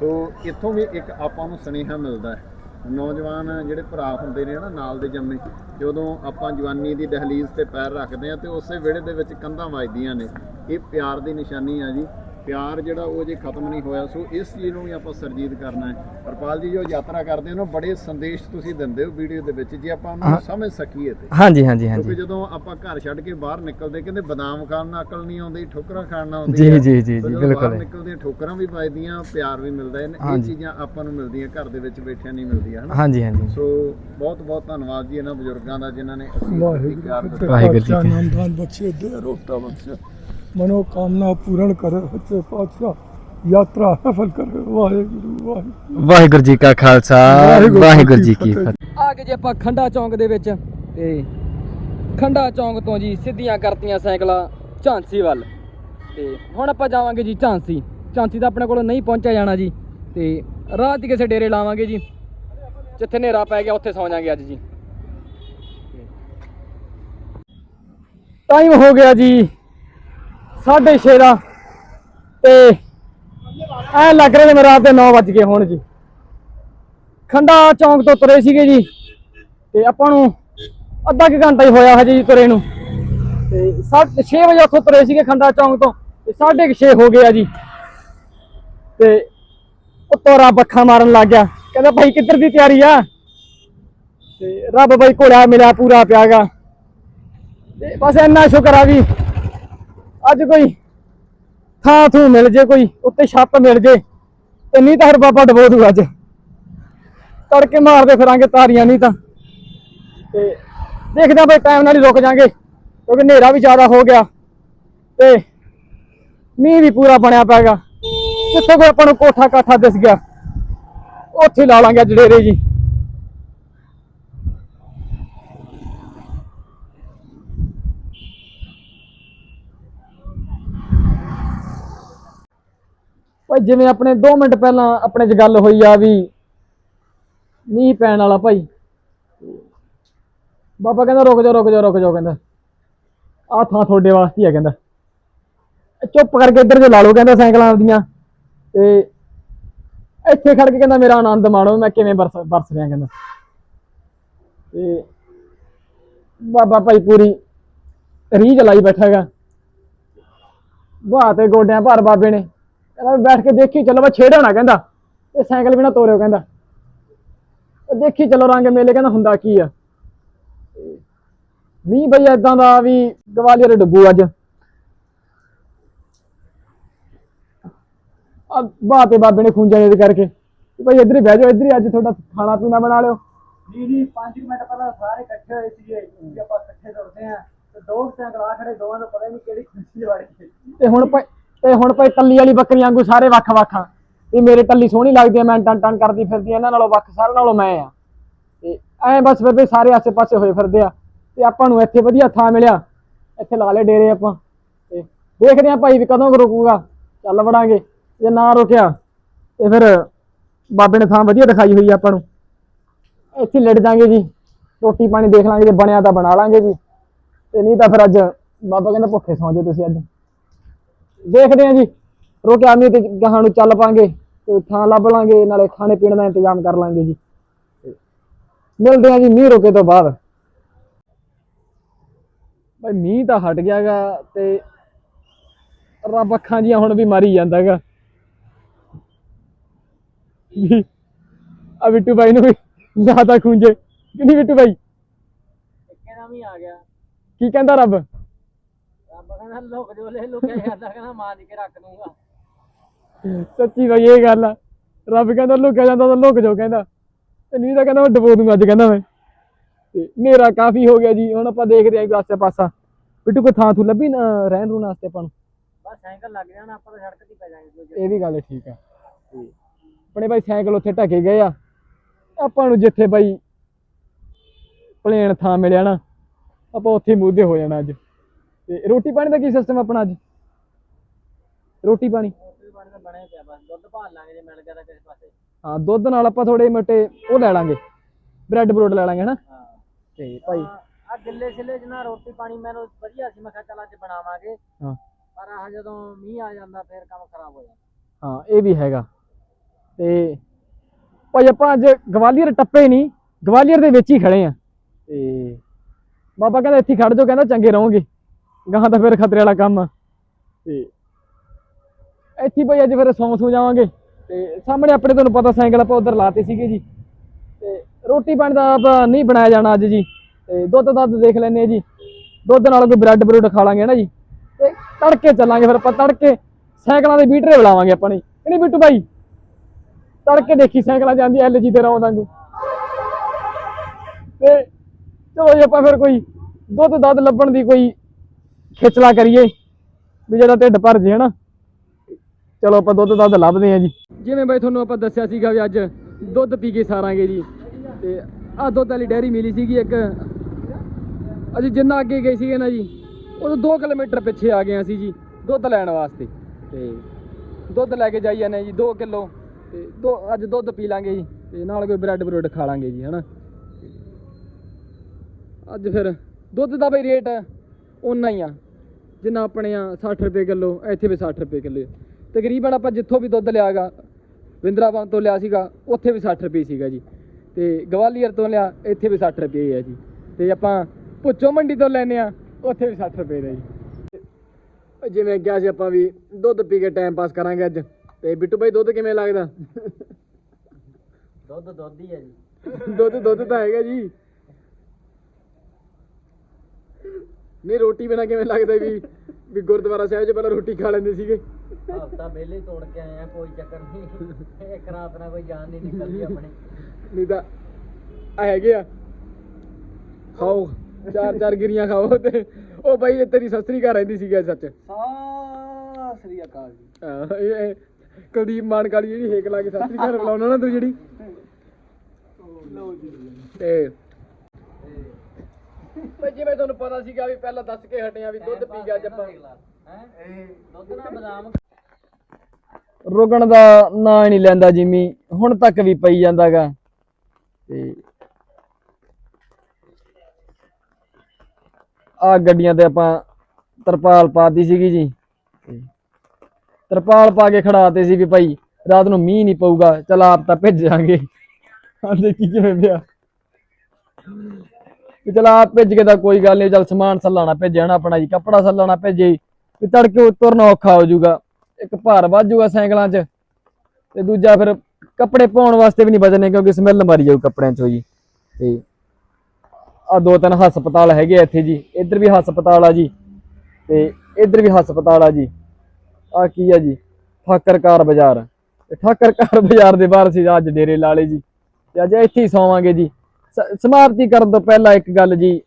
ਸੋ ਇੱਥੋਂ ਵੀ ਇੱਕ ਆਪਾਂ ਨੂੰ ਸੁਨੇਹਾ ਮਿਲਦਾ ਹੈ। ਨੌਜਵਾਨ ਜਿਹੜੇ ਭਰਾ ਹੁੰਦੇ ਨੇ ਨਾ ਨਾਲ ਦੇ ਜੰਮੇ ਜਦੋਂ ਆਪਾਂ ਜਵਾਨੀ ਦੀ ਦਹਲੀਜ਼ ਤੇ ਪੈਰ ਰੱਖਦੇ ਆ ਤੇ ਉਸੇ ਵਿਹੜੇ ਦੇ ਵਿੱਚ ਕੰਧਾਂ ਵੱਜਦੀਆਂ ਨੇ। ਇਹ ਪਿਆਰ ਦੀ ਨਿਸ਼ਾਨੀ ਆ ਜੀ। ਪਿਆਰ ਜਿਹੜਾ ਉਹ ਜੇ ਖਤਮ ਨਹੀਂ ਹੋਇਆ ਸੋ ਇਸ ਚੀਜ਼ ਨੂੰ ਵੀ ਆਪਾਂ ਸਰਜੀਤ ਕਰਨਾ ਹੈ। ਪਰਪਾਲ ਜੀ ਜੋ ਯਾਤਰਾ ਕਰਦੇ ਨੇ ਬੜੇ ਸੰਦੇਸ਼ ਤੁਸੀਂ ਦਿੰਦੇ ਹੋ ਵੀਡੀਓ ਦੇ ਵਿੱਚ ਜੇ ਆਪਾਂ ਉਹਨੂੰ ਸਮਝ ਸਕੀਏ ਤੇ। ਹਾਂਜੀ ਹਾਂਜੀ ਹਾਂਜੀ। ਕਿਉਂਕਿ ਜਦੋਂ ਆਪਾਂ ਘਰ ਛੱਡ ਕੇ ਬਾਹਰ ਨਿਕਲਦੇ ਕਹਿੰਦੇ ਬਦਾਮ ਖਾਣ ਨਾਲ ਅਕਲ ਨਹੀਂ ਆਉਂਦੀ ਠੋਕਰਾਂ ਖਾਣ ਨਾਲ ਆਉਂਦੀ ਜੀ ਜੀ ਜੀ ਜੀ ਬਿਲਕੁਲ। ਨਿਕਲਦੇ ਠੋਕਰਾਂ ਵੀ ਵੱਜਦੀਆਂ ਪਿਆਰ ਵੀ ਮਿਲਦਾ ਇਹ ਚੀਜ਼ਾਂ ਆਪਾਂ ਨੂੰ ਮਿਲਦੀਆਂ ਘਰ ਦੇ ਵਿੱਚ ਬੈਠਿਆਂ ਨਹੀਂ ਮਿਲਦੀਆਂ ਹਨਾ? ਹਾਂਜੀ ਹਾਂਜੀ। ਸੋ ਬਹੁਤ ਬਹੁਤ ਧੰਨਵਾਦ ਜੀ ਇਹਨਾਂ ਬਜ਼ੁਰਗਾਂ ਦਾ ਜਿਨ੍ਹਾਂ ਨੇ ਅਸੀਂ ਵਾਹਿਗੁਰੂ ਜੀ ਕਾ ਨਾਮ ਬਖਸ਼ੇ ਦੇ ਰੋਕਤਾ ਬਖਸ਼ੇ ਮਨੋਕਾਮਨਾ ਪੂਰਨ ਕਰੇ ਸੱਚੇ ਪਾਤਸ਼ਾਹ ਯਾਤਰਾ ਸਫਲ ਕਰੇ। ਵਾਹਿਗੁਰੂ ਵਾਹਿਗੁਰੂ। ਜੀ ਕਾ ਖਾਲਸਾ ਵਾਹਿਗੁਰੂ ਜੀ ਕੀ ਫਤਿਹ। ਆ ਕੇ ਜੇ ਆਪਾਂ ਖੰਡਾ ਚੌਂਕ ਦੇ ਵਿੱਚ ਤੇ ਖੰਡਾ ਚੌਂਕ ਤੋਂ ਜੀ ਸਿੱਧੀਆਂ ਕਰਤੀਆਂ ਸਾਈਕਲਾਂ ਝਾਂਸੀ ਵੱਲ। ਤੇ ਹੁਣ ਆਪਾਂ ਜਾਵਾਂਗੇ ਜੀ ਝਾਂਸੀ। ਝਾਂਸੀ ਦਾ ਆਪਣੇ ਕੋਲ ਨਹੀਂ ਪਹੁੰਚਿਆ ਜਾਣਾ ਜੀ। ਤੇ ਰਾਤ ਹੀ ਕਿਸੇ ਡੇਰੇ ਲਾਵਾਂਗੇ ਜੀ। ਜਿੱਥੇ ਹਨੇਰਾ ਪੈ ਗਿਆ ਉੱਥੇ ਸੌਂ ਜਾਾਂਗੇ ਅੱਜ ਜੀ। ਟਾਈਮ ਹੋ ਗਿਆ ਜੀ। 6:30 ਦਾ। ਤੇ ਐ ਲੱਗ ਰਿਹਾ ਜਿਵੇਂ ਰਾਤ ਦੇ 9 ਵੱਜ ਗਏ ਹੋਣ ਜੀ। ਖੰਡਾ ਚੌਂਕ ਤੋਂ ਤੁਰੇ ਸੀਗੇ ਜੀ। ਤੇ ਆਪਾਂ ਨੂੰ ਅੱਧਾ ਕੁ ਘੰਟਾ ਹੀ ਹੋਇਆ ਹਜੇ ਜੀ ਤੁਰੇ ਨੂੰ। ਤੇ 6 ਵਜੇ ਉੱਥੋਂ ਤੁਰੇ ਸੀਗੇ ਖੰਡਾ ਚੌਂਕ ਤੋਂ। ਤੇ 6:30 ਹੋ ਗਿਆ ਜੀ। ਤੇ ਉੱਤੋਂ ਰੱਬ ਅੱਖਾਂ ਮਾਰਨ ਲੱਗ ਗਿਆ। ਕਹਿੰਦਾ ਭਾਈ ਕਿੱਧਰ ਦੀ ਤਿਆਰੀ ਆ? ਤੇ ਰੱਬ ਬਾਈ ਘੋੜਾ ਮਿਲਿਆ ਪੂਰਾ ਪਿਆਗਾ। ਤੇ ਬਸ ਇੰਨਾ ਸ਼ੁਕਰ ਆ ਵੀ ਅੱਜ ਕੋਈ ਥਾਂ ਥੂ ਮਿਲ ਜੇ, ਕੋਈ ਉੱਤੇ ਛੱਤ ਮਿਲ ਜੇ, ਤੇ ਨਹੀਂ ਤਾਂ ਹਰ ਬਾਬਾ ਡਬੋ ਦੂ ਅੱਜ। ਤੜਕੇ ਮਾਰਦੇ ਫਿਰਾਂਗੇ ਤਾਰੀਆਂ ਨਹੀਂ ਤਾਂ। ਤੇ ਦੇਖਦੇ ਆਂ ਬਈ ਟਾਈਮ ਨਾਲ ਹੀ ਰੁਕ ਜਾਾਂਗੇ, ਕਿਉਂਕਿ ਹਨੇਰਾ ਵੀ ਜ਼ਿਆਦਾ ਹੋ ਗਿਆ, ਤੇ ਮੀਂਹ ਵੀ ਪੂਰਾ ਬਣਿਆ ਪੈਗਾ ਜਿੱਥੇ ਕੋਈ ਆਪਾਂ ਨੂੰ ਕੋਠਾ ਕਾਠਾ ਦਿਸ ਗਿਆ, ਉੱਥੇ ਲਾ ਲਾਂਗੇ ਅੱਜ ਡੇਰੇ ਜੀ। ਭਾਈ ਜਿਵੇਂ ਆਪਣੇ 2 ਮਿੰਟ ਪਹਿਲਾਂ ਆਪਣੇ 'ਚ ਗੱਲ ਹੋਈ ਆ ਵੀ ਮੀਂਹ ਪੈਣ ਵਾਲਾ ਭਾਈ। ਬਾਬਾ ਕਹਿੰਦਾ ਰੁਕ ਜਾ ਰੁਕ ਜਾ ਰੁਕ ਜਾ ਕਹਿੰਦਾ। ਆਹ ਥਾਂ ਤੁਹਾਡੇ ਵਾਸਤੇ ਹੀ ਆ ਕਹਿੰਦਾ। ਚੁੱਪ ਕਰਕੇ ਇੱਧਰ ਜੇ ਲਾ ਲਓ ਕਹਿੰਦਾ ਸਾਈਕਲਾਂ ਦੀਆਂ ਤੇ ਇੱਥੇ ਖੜ ਕੇ ਕਹਿੰਦਾ ਮੇਰਾ ਆਨੰਦ ਮਾਣੋ, ਮੈਂ ਕਿਵੇਂ ਬਰਸ ਬਰਸ ਰਿਹਾ ਕਹਿੰਦਾ। ਤੇ ਬਾਬਾ ਭਾਈ ਪੂਰੀ ਰੀਝ ਲਾਈ ਬੈਠਾ ਹੈਗਾ। ਬਾਹ ਤੇ ਗੋਡਿਆਂ ਭਰ ਬਾਬੇ ਨੇ। ਕਹਿੰਦਾ ਬੈਠ ਕੇ ਦੇਖੀ ਚਲੋ ਮੈਂ ਛੇੜਿਆ ਨਾ ਕਹਿੰਦਾ। ਇਹ ਸਾਈਕਲ ਵੀ ਨਾ ਤੋਰਿਓ ਕਹਿੰਦਾ। ਉਹ ਦੇਖੀ ਚਲੋ ਰੰਗ ਮੇਲੇ ਕਹਿੰਦਾ ਹੁੰਦਾ ਕੀ ਆ। ਮੀਂਹ ਬਈ ਏਦਾਂ ਦਾ ਵੀ ਗਵਾਲੀਅਰ ਡੁੱਬੂ ਅੱਜ। ਆ ਤੇ ਬਾਬੇ ਨੇ ਖੂੰਜਾ ਦੇ ਕਰਕੇ। ਭਾਈ ਇੱਧਰ ਹੀ ਬਹਿ ਜਾਓ ਇੱਧਰ ਹੀ ਅੱਜ ਤੁਹਾਡਾ ਖਾਣਾ ਪੀਣਾ ਬਣਾ ਲਿਓ। ਜੀ ਜੀ 5 ਮਿੰਟ ਪਹਿਲਾਂ ਸਾਰੇ ਇਕੱਠੇ ਹੋਏ ਸੀਗੇ। ਕਿ ਆਪਾਂ ਇਕੱਠੇ ਤੁਰਦੇ ਆ ਤੇ ਦੋ ਸਾਈਕਲ ਆ ਖੜੇ ਦੋਵਾਂ ਦਾ ਪਤਾ ਨਹੀਂ ਕਿਹੜੀ ਖੁਸ਼ੀ ਵੜ ਗਈ ਤੇ ਹੁਣ ਭਾਈ ਤੇ ਹੁਣ ਭਾਈ ਟੱਲੀ ਵਾਲੀ ਬੱਕਰੀ ਵਾਂਗੂ ਸਾਰੇ ਵੱਖ ਵੱਖ ਆ। ਵੀ ਮੇਰੇ ਟੱਲੀ ਸੋਹਣੀ ਲੱਗਦੀ ਆ, ਮੈਂ ਟਨ ਟਨ ਕਰਦੀ ਫਿਰਦੀ ਇਹਨਾਂ ਨਾਲੋਂ ਵੱਖ, ਸਾਰਿਆਂ ਨਾਲੋਂ ਮੈਂ ਆ। ਤੇ ਐਂ ਬਸ ਫਿਰ ਸਾਰੇ ਆਸੇ ਪਾਸੇ ਹੋਏ ਫਿਰਦੇ ਆ। ਤੇ ਆਪਾਂ ਨੂੰ ਇੱਥੇ ਵਧੀਆ ਥਾਂ ਮਿਲਿਆ। ਇੱਥੇ ਲਾ ਲਏ ਡੇਰੇ ਆਪਾਂ। ਤੇ ਦੇਖਦੇ ਆ ਭਾਈ ਵੀ ਕਦੋਂ ਰੁਕੂਗਾ। ਚੱਲ ਵੜਾਂਗੇ। ਜੇ ਨਾ ਰੁਕਿਆ, ਤੇ ਫਿਰ ਬਾਬੇ ਨੇ ਥਾਂ ਵਧੀਆ ਦਿਖਾਈ ਹੋਈ ਆਪਾਂ ਨੂੰ। ਇੱਥੇ ਲਿਟ ਜਾਾਂਗੇ ਜੀ। ਰੋਟੀ ਪਾਣੀ ਦੇਖ ਲਾਂਗੇ, ਜੇ ਬਣਿਆ ਤਾਂ ਬਣਾ ਲਾਂਗੇ ਜੀ। ਤੇ ਨਹੀਂ ਤਾਂ ਫਿਰ ਅੱਜ ਬਾਬਾ ਕਹਿੰਦਾ ਭੁੱਖੇ ਸੌਂ ਜਾਓ ਤੁਸੀਂ ਅੱਜ। ਦੇਖਦੇ ਆਂ ਜੀ। ਨਹੀਂ ਤੇ ਗਾਹਾਂ ਨੂੰ ਚੱਲ ਪਾਂਗੇ ਕੋਈ ਥਾਂ ਲੱਭ ਲਾਂਗੇ ਨਾਲੇ ਖਾਣੇ ਪੀਣ ਦਾ ਇੰਤਜ਼ਾਮ ਕਰ ਲਾਂਗੇ ਜੀ। ਤੇ ਮਿਲਦੇ ਆਂ ਜੀ ਮੀਂਹ ਰੁਕੇ ਤੋਂ ਬਾਅਦ। ਭਾਈ ਮੀਂਹ ਤਾਂ ਹਟ ਗਿਆਗਾ ਤੇ ਰੱਬ ਅੱਖਾਂ ਜੀਆਂ ਹੁਣ ਵੀ ਮਾਰੀ ਜਾਂਦਾਗਾ ਆ ਬਿੱਟੂ ਭਾਈ ਨੂੰ ਵੀ ਜ਼ਿਆਦਾ ਖੁੰਝੇ ਕਿ ਨਹੀਂ ਬਿੱਟੂ ਭਾਈ ਕਿਹੜਾ ਵੀ ਆ ਗਿਆ। ਕੀ ਕਹਿੰਦਾ ਰੱਬ? ਕਹਿੰਦਾ ਲੁਕ ਜੋ ਲੈ ਲੁਕਿਆ ਜਾਂਦਾ ਕਹਿੰਦਾ ਮਾਰ ਕੇ ਰੱਖ ਦੂੰਗਾ। ਸੱਚੀ ਬਈ ਇਹ ਗੱਲ ਆ। ਰੱਬ ਕਹਿੰਦਾ ਲੁਕਿਆ ਜਾਂਦਾ ਤਾਂ ਲੁਕ ਜਾਓ ਕਹਿੰਦਾ। ਤੇ ਨਹੀਂ ਤਾਂ ਕਹਿੰਦਾ ਮੈਂ ਡਬੋ ਦੂੰਗਾ ਅੱਜ ਕਹਿੰਦਾ ਮੈਂ। ਤੇ ਮੇਰਾ ਕਾਫੀ ਹੋ ਗਿਆ ਜੀ ਹੁਣ ਆਪਾਂ ਦੇਖਦੇ ਆਂ ਆਸੇ ਪਾਸਾ ਬਿੱਟੂ ਕੋਈ ਥਾਂ ਥੂ ਲੱਭੀ ਨਾ ਰਹਿਣ ਰੂਣ ਵਾਸਤੇ ਆਪਾਂ ਨੂੰ? ਬਸ ਸਾਈਕਲ ਲੱਗ ਜਾਣਾ ਆਪਾਂ ਤਾਂ ਸੜਕ ਤੇ ਪੈ ਜਾਾਂਗੇ ਇਹ ਵੀ ਗੱਲ ਠੀਕ ਆ। ਆਪਣੇ ਬਾਈ ਸਾਈਕਲ ਉੱਥੇ ਢਕੇ ਗਏ ਆ। ਆਪਾਂ ਨੂੰ ਜਿੱਥੇ ਬਾਈ ਪਲੇਨ ਥਾਂ ਮਿਲਿਆ ਨਾ ਆਪਾਂ ਉੱਥੇ ਮੂਧੇ ਹੋ ਜਾਣਾ ਅੱਜ। ਤੇ ਰੋਟੀ ਪਾਣੀ ਦਾ ਕੀ ਸਿਸਟਮ ਆਪਣਾ ਅੱਜ? ਰੋਟੀ ਪਾਣੀ। ਰੋਟੀ ਪਾਣੀ ਤਾਂ ਬਣਿਆ ਪਿਆ ਬਸ ਦੁੱਧ ਭਾਲ ਲਾਂਗੇ ਜੇ ਮਿਲ ਗਿਆ ਤਾਂ ਕਿਸੇ ਪਾਸੇ। ਹਾਂ ਦੁੱਧ ਨਾਲ ਆਪਾਂ ਥੋੜੇ ਮੋਟੇ ਉਹ ਲੈ ਲਾਂਗੇ ਬ੍ਰੈਡ ਬਰੋਡ ਲੈ ਲਾਂਗੇ ਹਨਾ? ਤੇ ਭਾਈ ਆ ਗਿੱਲੇ ਛਿੱਲੇ ਚ ਨਾ ਰੋਟੀ ਪਾਣੀ ਮੈਨੂੰ ਵਧੀਆ ਸੀ ਮੈਂ ਕਿਹਾ ਚੱਲ ਅੱਜ ਬਣਾਵਾਂਗੇ। ਹਾਂ। ਪਰ ਆਹ ਜਦੋਂ ਮੀਂਹ ਆ ਜਾਂਦਾ ਫਿਰ ਕੰਮ ਖਰਾਬ ਹੋ ਜਾਂਦਾ। ਹਾਂ ਇਹ ਵੀ ਹੈਗਾ। ਤੇ ਭਾਈ ਆਪਾਂ ਅੱਜ ਗਵਾਲੀਅਰ ਟੱਪੇ ਨਹੀਂ ਗਵਾਲੀਅਰ ਦੇ ਵਿੱਚ ਹੀ ਖੜੇ ਆ। ਤੇ ਬਾਬਾ ਕਹਿੰਦਾ ਇੱਥੇ ਖੜ ਜਾਓ ਕਹਿੰਦਾ ਚੰਗੇ ਰਹੋਗੇ। ਗਾਹਾਂ ਤਾਂ ਫਿਰ ਖਤਰੇ ਵਾਲਾ ਕੰਮ ਤੇ ਇੱਥੇ ਭਾਈ ਅੱਜ ਫਿਰ ਸੌਂ ਸੌ ਜਾਵਾਂਗੇ। ਤੇ ਸਾਹਮਣੇ ਆਪਣੇ ਤੁਹਾਨੂੰ ਪਤਾ ਸਾਈਕਲ ਆਪਾਂ ਉਧਰ ਲਾਤੇ ਸੀਗੇ ਜੀ। ਤੇ ਰੋਟੀ ਪਾਣੀ ਦਾ ਆਪਾਂ ਨਹੀਂ ਬਣਾਇਆ ਜਾਣਾ ਅੱਜ ਜੀ। ਤੇ ਦੁੱਧ ਦੱਧ ਦੇਖ ਲੈਨੇ ਆ ਜੀ। ਦੁੱਧ ਨਾਲ ਕੋਈ ਬ੍ਰੈਡ ਬਰੂਡ ਖਾ ਲਾਂਗੇ ਨਾ ਜੀ। ਤੇ ਤੜਕੇ ਚੱਲਾਂਗੇ ਫਿਰ ਆਪਾਂ ਤੜਕੇ ਸਾਈਕਲਾਂ ਦੇ ਬੀਟਰੇ ਬੁਲਾਵਾਂਗੇ ਆਪਾਂ ਨੇ ਕਿ ਨਹੀਂ ਬਿੱਟੂ ਭਾਈ? ਤੜਕੇ ਦੇਖੀ ਸਾਈਕਲਾਂ ਜਾਂਦੀ ਐਲ ਜੀ ਤੇ ਰੌਂ ਵਾਂਗੂ। ਤੇ ਚਲੋ ਜੀ ਆਪਾਂ ਫਿਰ ਕੋਈ ਦੁੱਧ ਦੱਧ ਲੱਭਣ ਦੀ ਕੋਈ ਖਿਚਲਾ ਕਰੀਏ ਵੀ ਜਿਹੜਾ ਢਿੱਡ ਭਰ ਜੇ ਹਨਾ। ਚਲੋ ਆਪਾਂ ਦੁੱਧ ਦੱਧ ਲੱਭਦੇ ਆਂ ਜੀ। ਜਿਵੇਂ ਬਾਈ ਤੁਹਾਨੂੰ ਆਪਾਂ ਦੱਸਿਆ ਸੀਗਾ ਵੀ ਅੱਜ ਦੁੱਧ ਪੀ ਕੇ ਸਾਰਾਂਗੇ ਜੀ। ਤੇ ਆਹ ਦੁੱਧ ਵਾਲੀ ਡੈਰੀ ਮਿਲੀ ਸੀਗੀ ਇੱਕ। ਅਸੀਂ ਜਿੰਨਾ ਅੱਗੇ ਗਏ ਸੀਗੇ ਨਾ ਜੀ, ਉਹ 2 ਕਿਲੋਮੀਟਰ ਪਿੱਛੇ ਆ ਗਏ ਅਸੀਂ ਜੀ, ਦੁੱਧ ਲੈਣ ਵਾਸਤੇ। ਤੇ ਦੁੱਧ ਲੈ ਕੇ ਜਾਈ ਜਾਂਦੇ ਜੀ 2 ਕਿਲੋ। ਤੇ ਦੋ ਅੱਜ ਦੁੱਧ ਪੀ ਲਾਂਗੇ ਜੀ, ਤੇ ਨਾਲ ਕੋਈ ਬ੍ਰੈਡ ਬਰੂਡ ਖਾ ਲਾਂਗੇ ਜੀ, ਹਨਾ। ਅੱਜ ਫਿਰ ਦੁੱਧ ਦਾ ਬਈ ਰੇਟ ਓਨਾ ਹੀ ਆ। ਜਿੰਨਾ ਆਪਣੇ ਆ 60 ਰੁਪਏ ਕਿਲੋ ਇੱਥੇ ਵੀ 60 ਰੁਪਏ ਕਿਲੋ ਤਕਰੀਬਨ ਆਪਾਂ ਜਿੱਥੋਂ ਵੀ ਦੁੱਧ ਲਿਆਗਾ ਵਿੰਦਰਾਵਨ ਤੋਂ ਲਿਆ ਸੀਗਾ ਉੱਥੇ ਵੀ 60 ਰੁਪਏ ਸੀਗਾ ਜੀ। ਤੇ ਗਵਾਲੀਅਰ ਤੋਂ ਲਿਆ ਇੱਥੇ ਵੀ 60 ਰੁਪਏ ਹੈ ਜੀ। ਤੇ ਆਪਾਂ ਭੁੱਚੋ ਮੰਡੀ ਤੋਂ ਲੈਨੇ ਆ ਉੱਥੇ ਵੀ 60 ਰੁਪਏ ਦਾ ਜੀ। ਜਿਵੇਂ ਕਿਹਾ ਸੀ ਆਪਾਂ ਵੀ ਦੁੱਧ ਪੀ ਕੇ ਟਾਈਮ ਪਾਸ ਕਰਾਂਗੇ ਅੱਜ। ਤੇ ਬਿੱਟੂ ਭਾਈ ਦੁੱਧ ਕਿਵੇਂ ਲੱਗਦਾ? ਦੁੱਧ ਦੁੱਧ ਹੀ ਹੈ ਜੀ। ਦੁੱਧ ਦੁੱਧ ਤਾਂ ਹੈਗਾ ਜੀ। ਨਹੀਂ ਰੋਟੀ ਬਿਨਾ ਕਿਵੇਂ ਲੱਗਦਾ ਵੀ? ਵੀ ਗੁਰਦੁਆਰਾ ਸਾਹਿਬ 'ਚ ਪਹਿਲਾਂ ਰੋਟੀ ਖਾ ਲੈਂਦੇ ਸੀਗੇ। ਹਫਤਾ ਪਹਿਲੇ ਤੋੜ ਕੇ ਆਏ ਆ ਕੋਈ ਚੱਕਰ ਨਹੀਂ। ਇੱਕ ਰਾਤ ਨਾਲ ਕੋਈ ਜਾਨ ਨਹੀਂ ਨਿਕਲਦੀ ਆਪਣੀ। ਨਹੀਂ ਤਾਂ ਆ ਹੈਗੇ ਆ। ਖਾਓ ਚਾਰ ਚਾਰ ਗਿਰੀਆਂ ਖਾਓ ਤੇ ਉਹ ਬਾਈ ਇਹ ਤੇਰੀ ਸਸਤਰੀ ਘਰ ਰਹਿੰਦੀ ਸੀਗਾ ਸੱਚ। ਸਾ ਸ੍ਰੀ ਅਕਾਲ ਜੀ। ਹਾਂ, ਇਹ ਕੁਲਦੀਪ ਮਾਨਕ ਵਾਲੀ ਜਿਹੜੀ ਹੇਕ ਲਾ ਕੇ ਸਸਤਰੀ ਘਰ ਬੁਲਾਉਣਾ ਨਾ ਤੂੰ ਜਿਹੜੀ। ਤੇ ਭਾਈ ਜਿਵੇਂ ਤੁਹਾਨੂੰ ਪਤਾ ਸੀਗਾ ਵੀ ਪਹਿਲਾਂ ਦੱਸ ਕੇ ਹਟੇ ਆ ਵੀ ਦੁੱਧ ਪੀ ਗਿਆ ਅੱਜ ਆਪਾਂ ਹੈ? ਦੁੱਧ ਨਾਲ ਬਦਾਮ ਰੁਕਣ ਦਾ ਨਾਂ ਹੀ ਨਹੀਂ ਲੈਂਦਾ ਜਿਮੀ ਹੁਣ ਤੱਕ ਵੀ ਪਈ ਜਾਂਦਾਗਾ। ਤੇ ਆ ਗੱਡੀਆਂ ਤੇ ਆਪਾਂ ਤਰਪਾਲ ਪਾਤੀ ਸੀਗੀ ਜੀ। ਤੇ ਤਰਪਾਲ ਪਾ ਕੇ ਖੜਾਤੇ ਸੀ ਵੀ ਭਾਈ ਰਾਤ ਨੂੰ ਮੀਂਹ ਨਹੀਂ ਪਊਗਾ ਚਲ ਆਪ ਤਾਂ ਭੇਜਾਂਗੇ ਆ ਦੇਖੀ ਕਿਵੇਂ ਪਿਆ। ਵੀ ਚਲ ਆਪ ਭੇਜ ਕੇ ਤਾਂ ਕੋਈ ਗੱਲ ਨਹੀਂ ਚਲ ਸਮਾਨ ਸੱਲਾਣਾ ਭੇਜਿਆ ਨਾ ਆਪਣਾ ਜੀ, ਕੱਪੜਾ ਸੱਲਾਣਾ ਭੇਜੇ ਵੀ ਤੜਕੇ ਤੁਰਨਾ ਔਖਾ ਹੋ ਜਾਊਗਾ। ਇੱਕ ਭਾਰ ਵੱਧ ਜਾਊਗਾ ਸਾਈਕਲਾਂ 'ਚ। ਤੇ ਦੂਜਾ ਫਿਰ ਕੱਪੜੇ ਪਾਉਣ ਵਾਸਤੇ ਵੀ ਨਹੀਂ ਬਚਣੇ ਕਿਉਂਕਿ ਸਮੈਲ ਮਾਰੀ ਜਾਊ ਕੱਪੜਿਆਂ 'ਚੋਂ ਜੀ। ਤੇ ਆ ਦੋ ਤਿੰਨ ਹਸਪਤਾਲ ਹੈਗੇ ਆ ਇੱਥੇ ਜੀ। ਇੱਧਰ ਵੀ ਹਸਪਤਾਲ ਆ ਜੀ। ਤੇ ਇੱਧਰ ਵੀ ਹਸਪਤਾਲ ਆ ਜੀ। ਆ ਕੀ ਆ ਜੀ? ਠਾਕਰਕਾਰ ਬਾਜ਼ਾਰ। ਠਾਕਰਕਾਰ ਬਾਜ਼ਾਰ ਦੇ ਬਾਹਰ ਸੀ ਅੱਜ ਡੇਰੇ ਲਾਲੇ ਜੀ। ਤੇ ਅੱਜ ਇੱਥੇ ਹੀ ਸੌਵਾਂਗੇ ਜੀ। ਸਮਾਪਤੀ ਕਰਨ ਤੋਂ ਪਹਿਲਾਂ ਇੱਕ ਗੱਲ ਜੀ।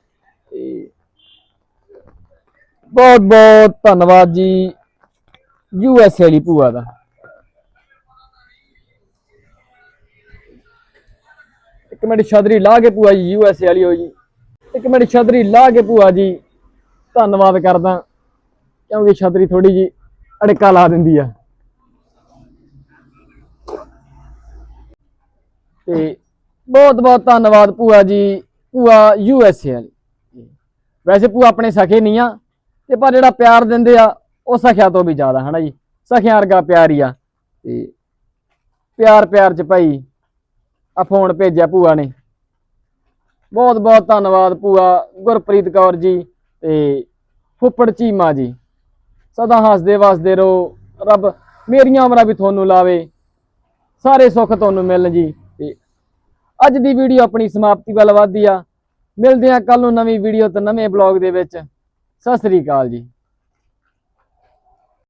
ਬਹੁਤ ਬਹੁਤ ਧੰਨਵਾਦ ਜੀ ਯੂ ਐਸ ਵਾਲੀ ਭੂਆ ਦਾ। ਇੱਕ ਮਿੰਟ ਛਤਰੀ ਲਾ ਕੇ ਭੂਆ ਜੀ, ਯੂ ਐਸ ਵਾਲੀ ਹੋ ਜੀ। ਇੱਕ ਮਿੰਟ ਛਤਰੀ ਲਾ ਕੇ ਭੂਆ ਜੀ, ਧੰਨਵਾਦ ਕਰਦਾ। ਕਿਉਂਕਿ ਛਤਰੀ ਥੋੜੀ ਜੀ ਅੜਕਾ ਲਾ ਦਿੰਦੀ ਆ। ਤੇ ਬਹੁਤ ਬਹੁਤ ਧੰਨਵਾਦ ਭੂਆ ਜੀ, ਭੂਆ ਯੂ ਐਸ ਏ ਵਾਲੀ। ਵੈਸੇ ਭੂਆ ਆਪਣੇ ਸਖੇ ਨਹੀਂ ਆ, ਤੇ ਪਰ ਜਿਹੜਾ ਪਿਆਰ ਦਿੰਦੇ ਆ, ਉਹ ਸਖਿਆ ਤੋਂ ਵੀ ਜ਼ਿਆਦਾ, ਹਨਾ ਜੀ? ਸਖਿਆਂ ਵਰਗਾ ਪਿਆਰ ਹੀ ਆ। ਤੇ ਪਿਆਰ ਪਿਆਰ ਚ ਭਾਈ ਆ ਫੋਨ ਭੇਜਿਆ ਭੂਆ ਨੇ। ਬਹੁਤ ਬਹੁਤ ਧੰਨਵਾਦ ਭੂਆ, ਗੁਰਪ੍ਰੀਤ ਕੌਰ ਜੀ ਤੇ ਫੁੱਪੜ ਚੀਮਾ ਜੀ। ਸਦਾ ਹੱਸਦੇ ਵਸਦੇ ਰਹੋ। ਰੱਬ ਮੇਰੀਆਂ ਉਮਰਾਂ ਵੀ ਤੁਹਾਨੂੰ ਲਾਵੇ। ਸਾਰੇ ਸੁੱਖ ਤੁਹਾਨੂੰ ਮਿਲਣ ਜੀ। ਅੱਜ ਦੀ ਵੀਡੀਓ ਆਪਣੀ ਸਮਾਪਤੀ ਵੱਲ ਵਧਦੀ ਆ। ਮਿਲਦੇ ਆ ਕੱਲ ਨੂੰ ਨਵੀਂ ਵੀਡੀਓ ਤੇ ਨਵੇਂ ਬਲੌਗ ਦੇ ਵਿੱਚ। ਸਤਿ ਸ੍ਰੀ ਅਕਾਲ ਜੀ।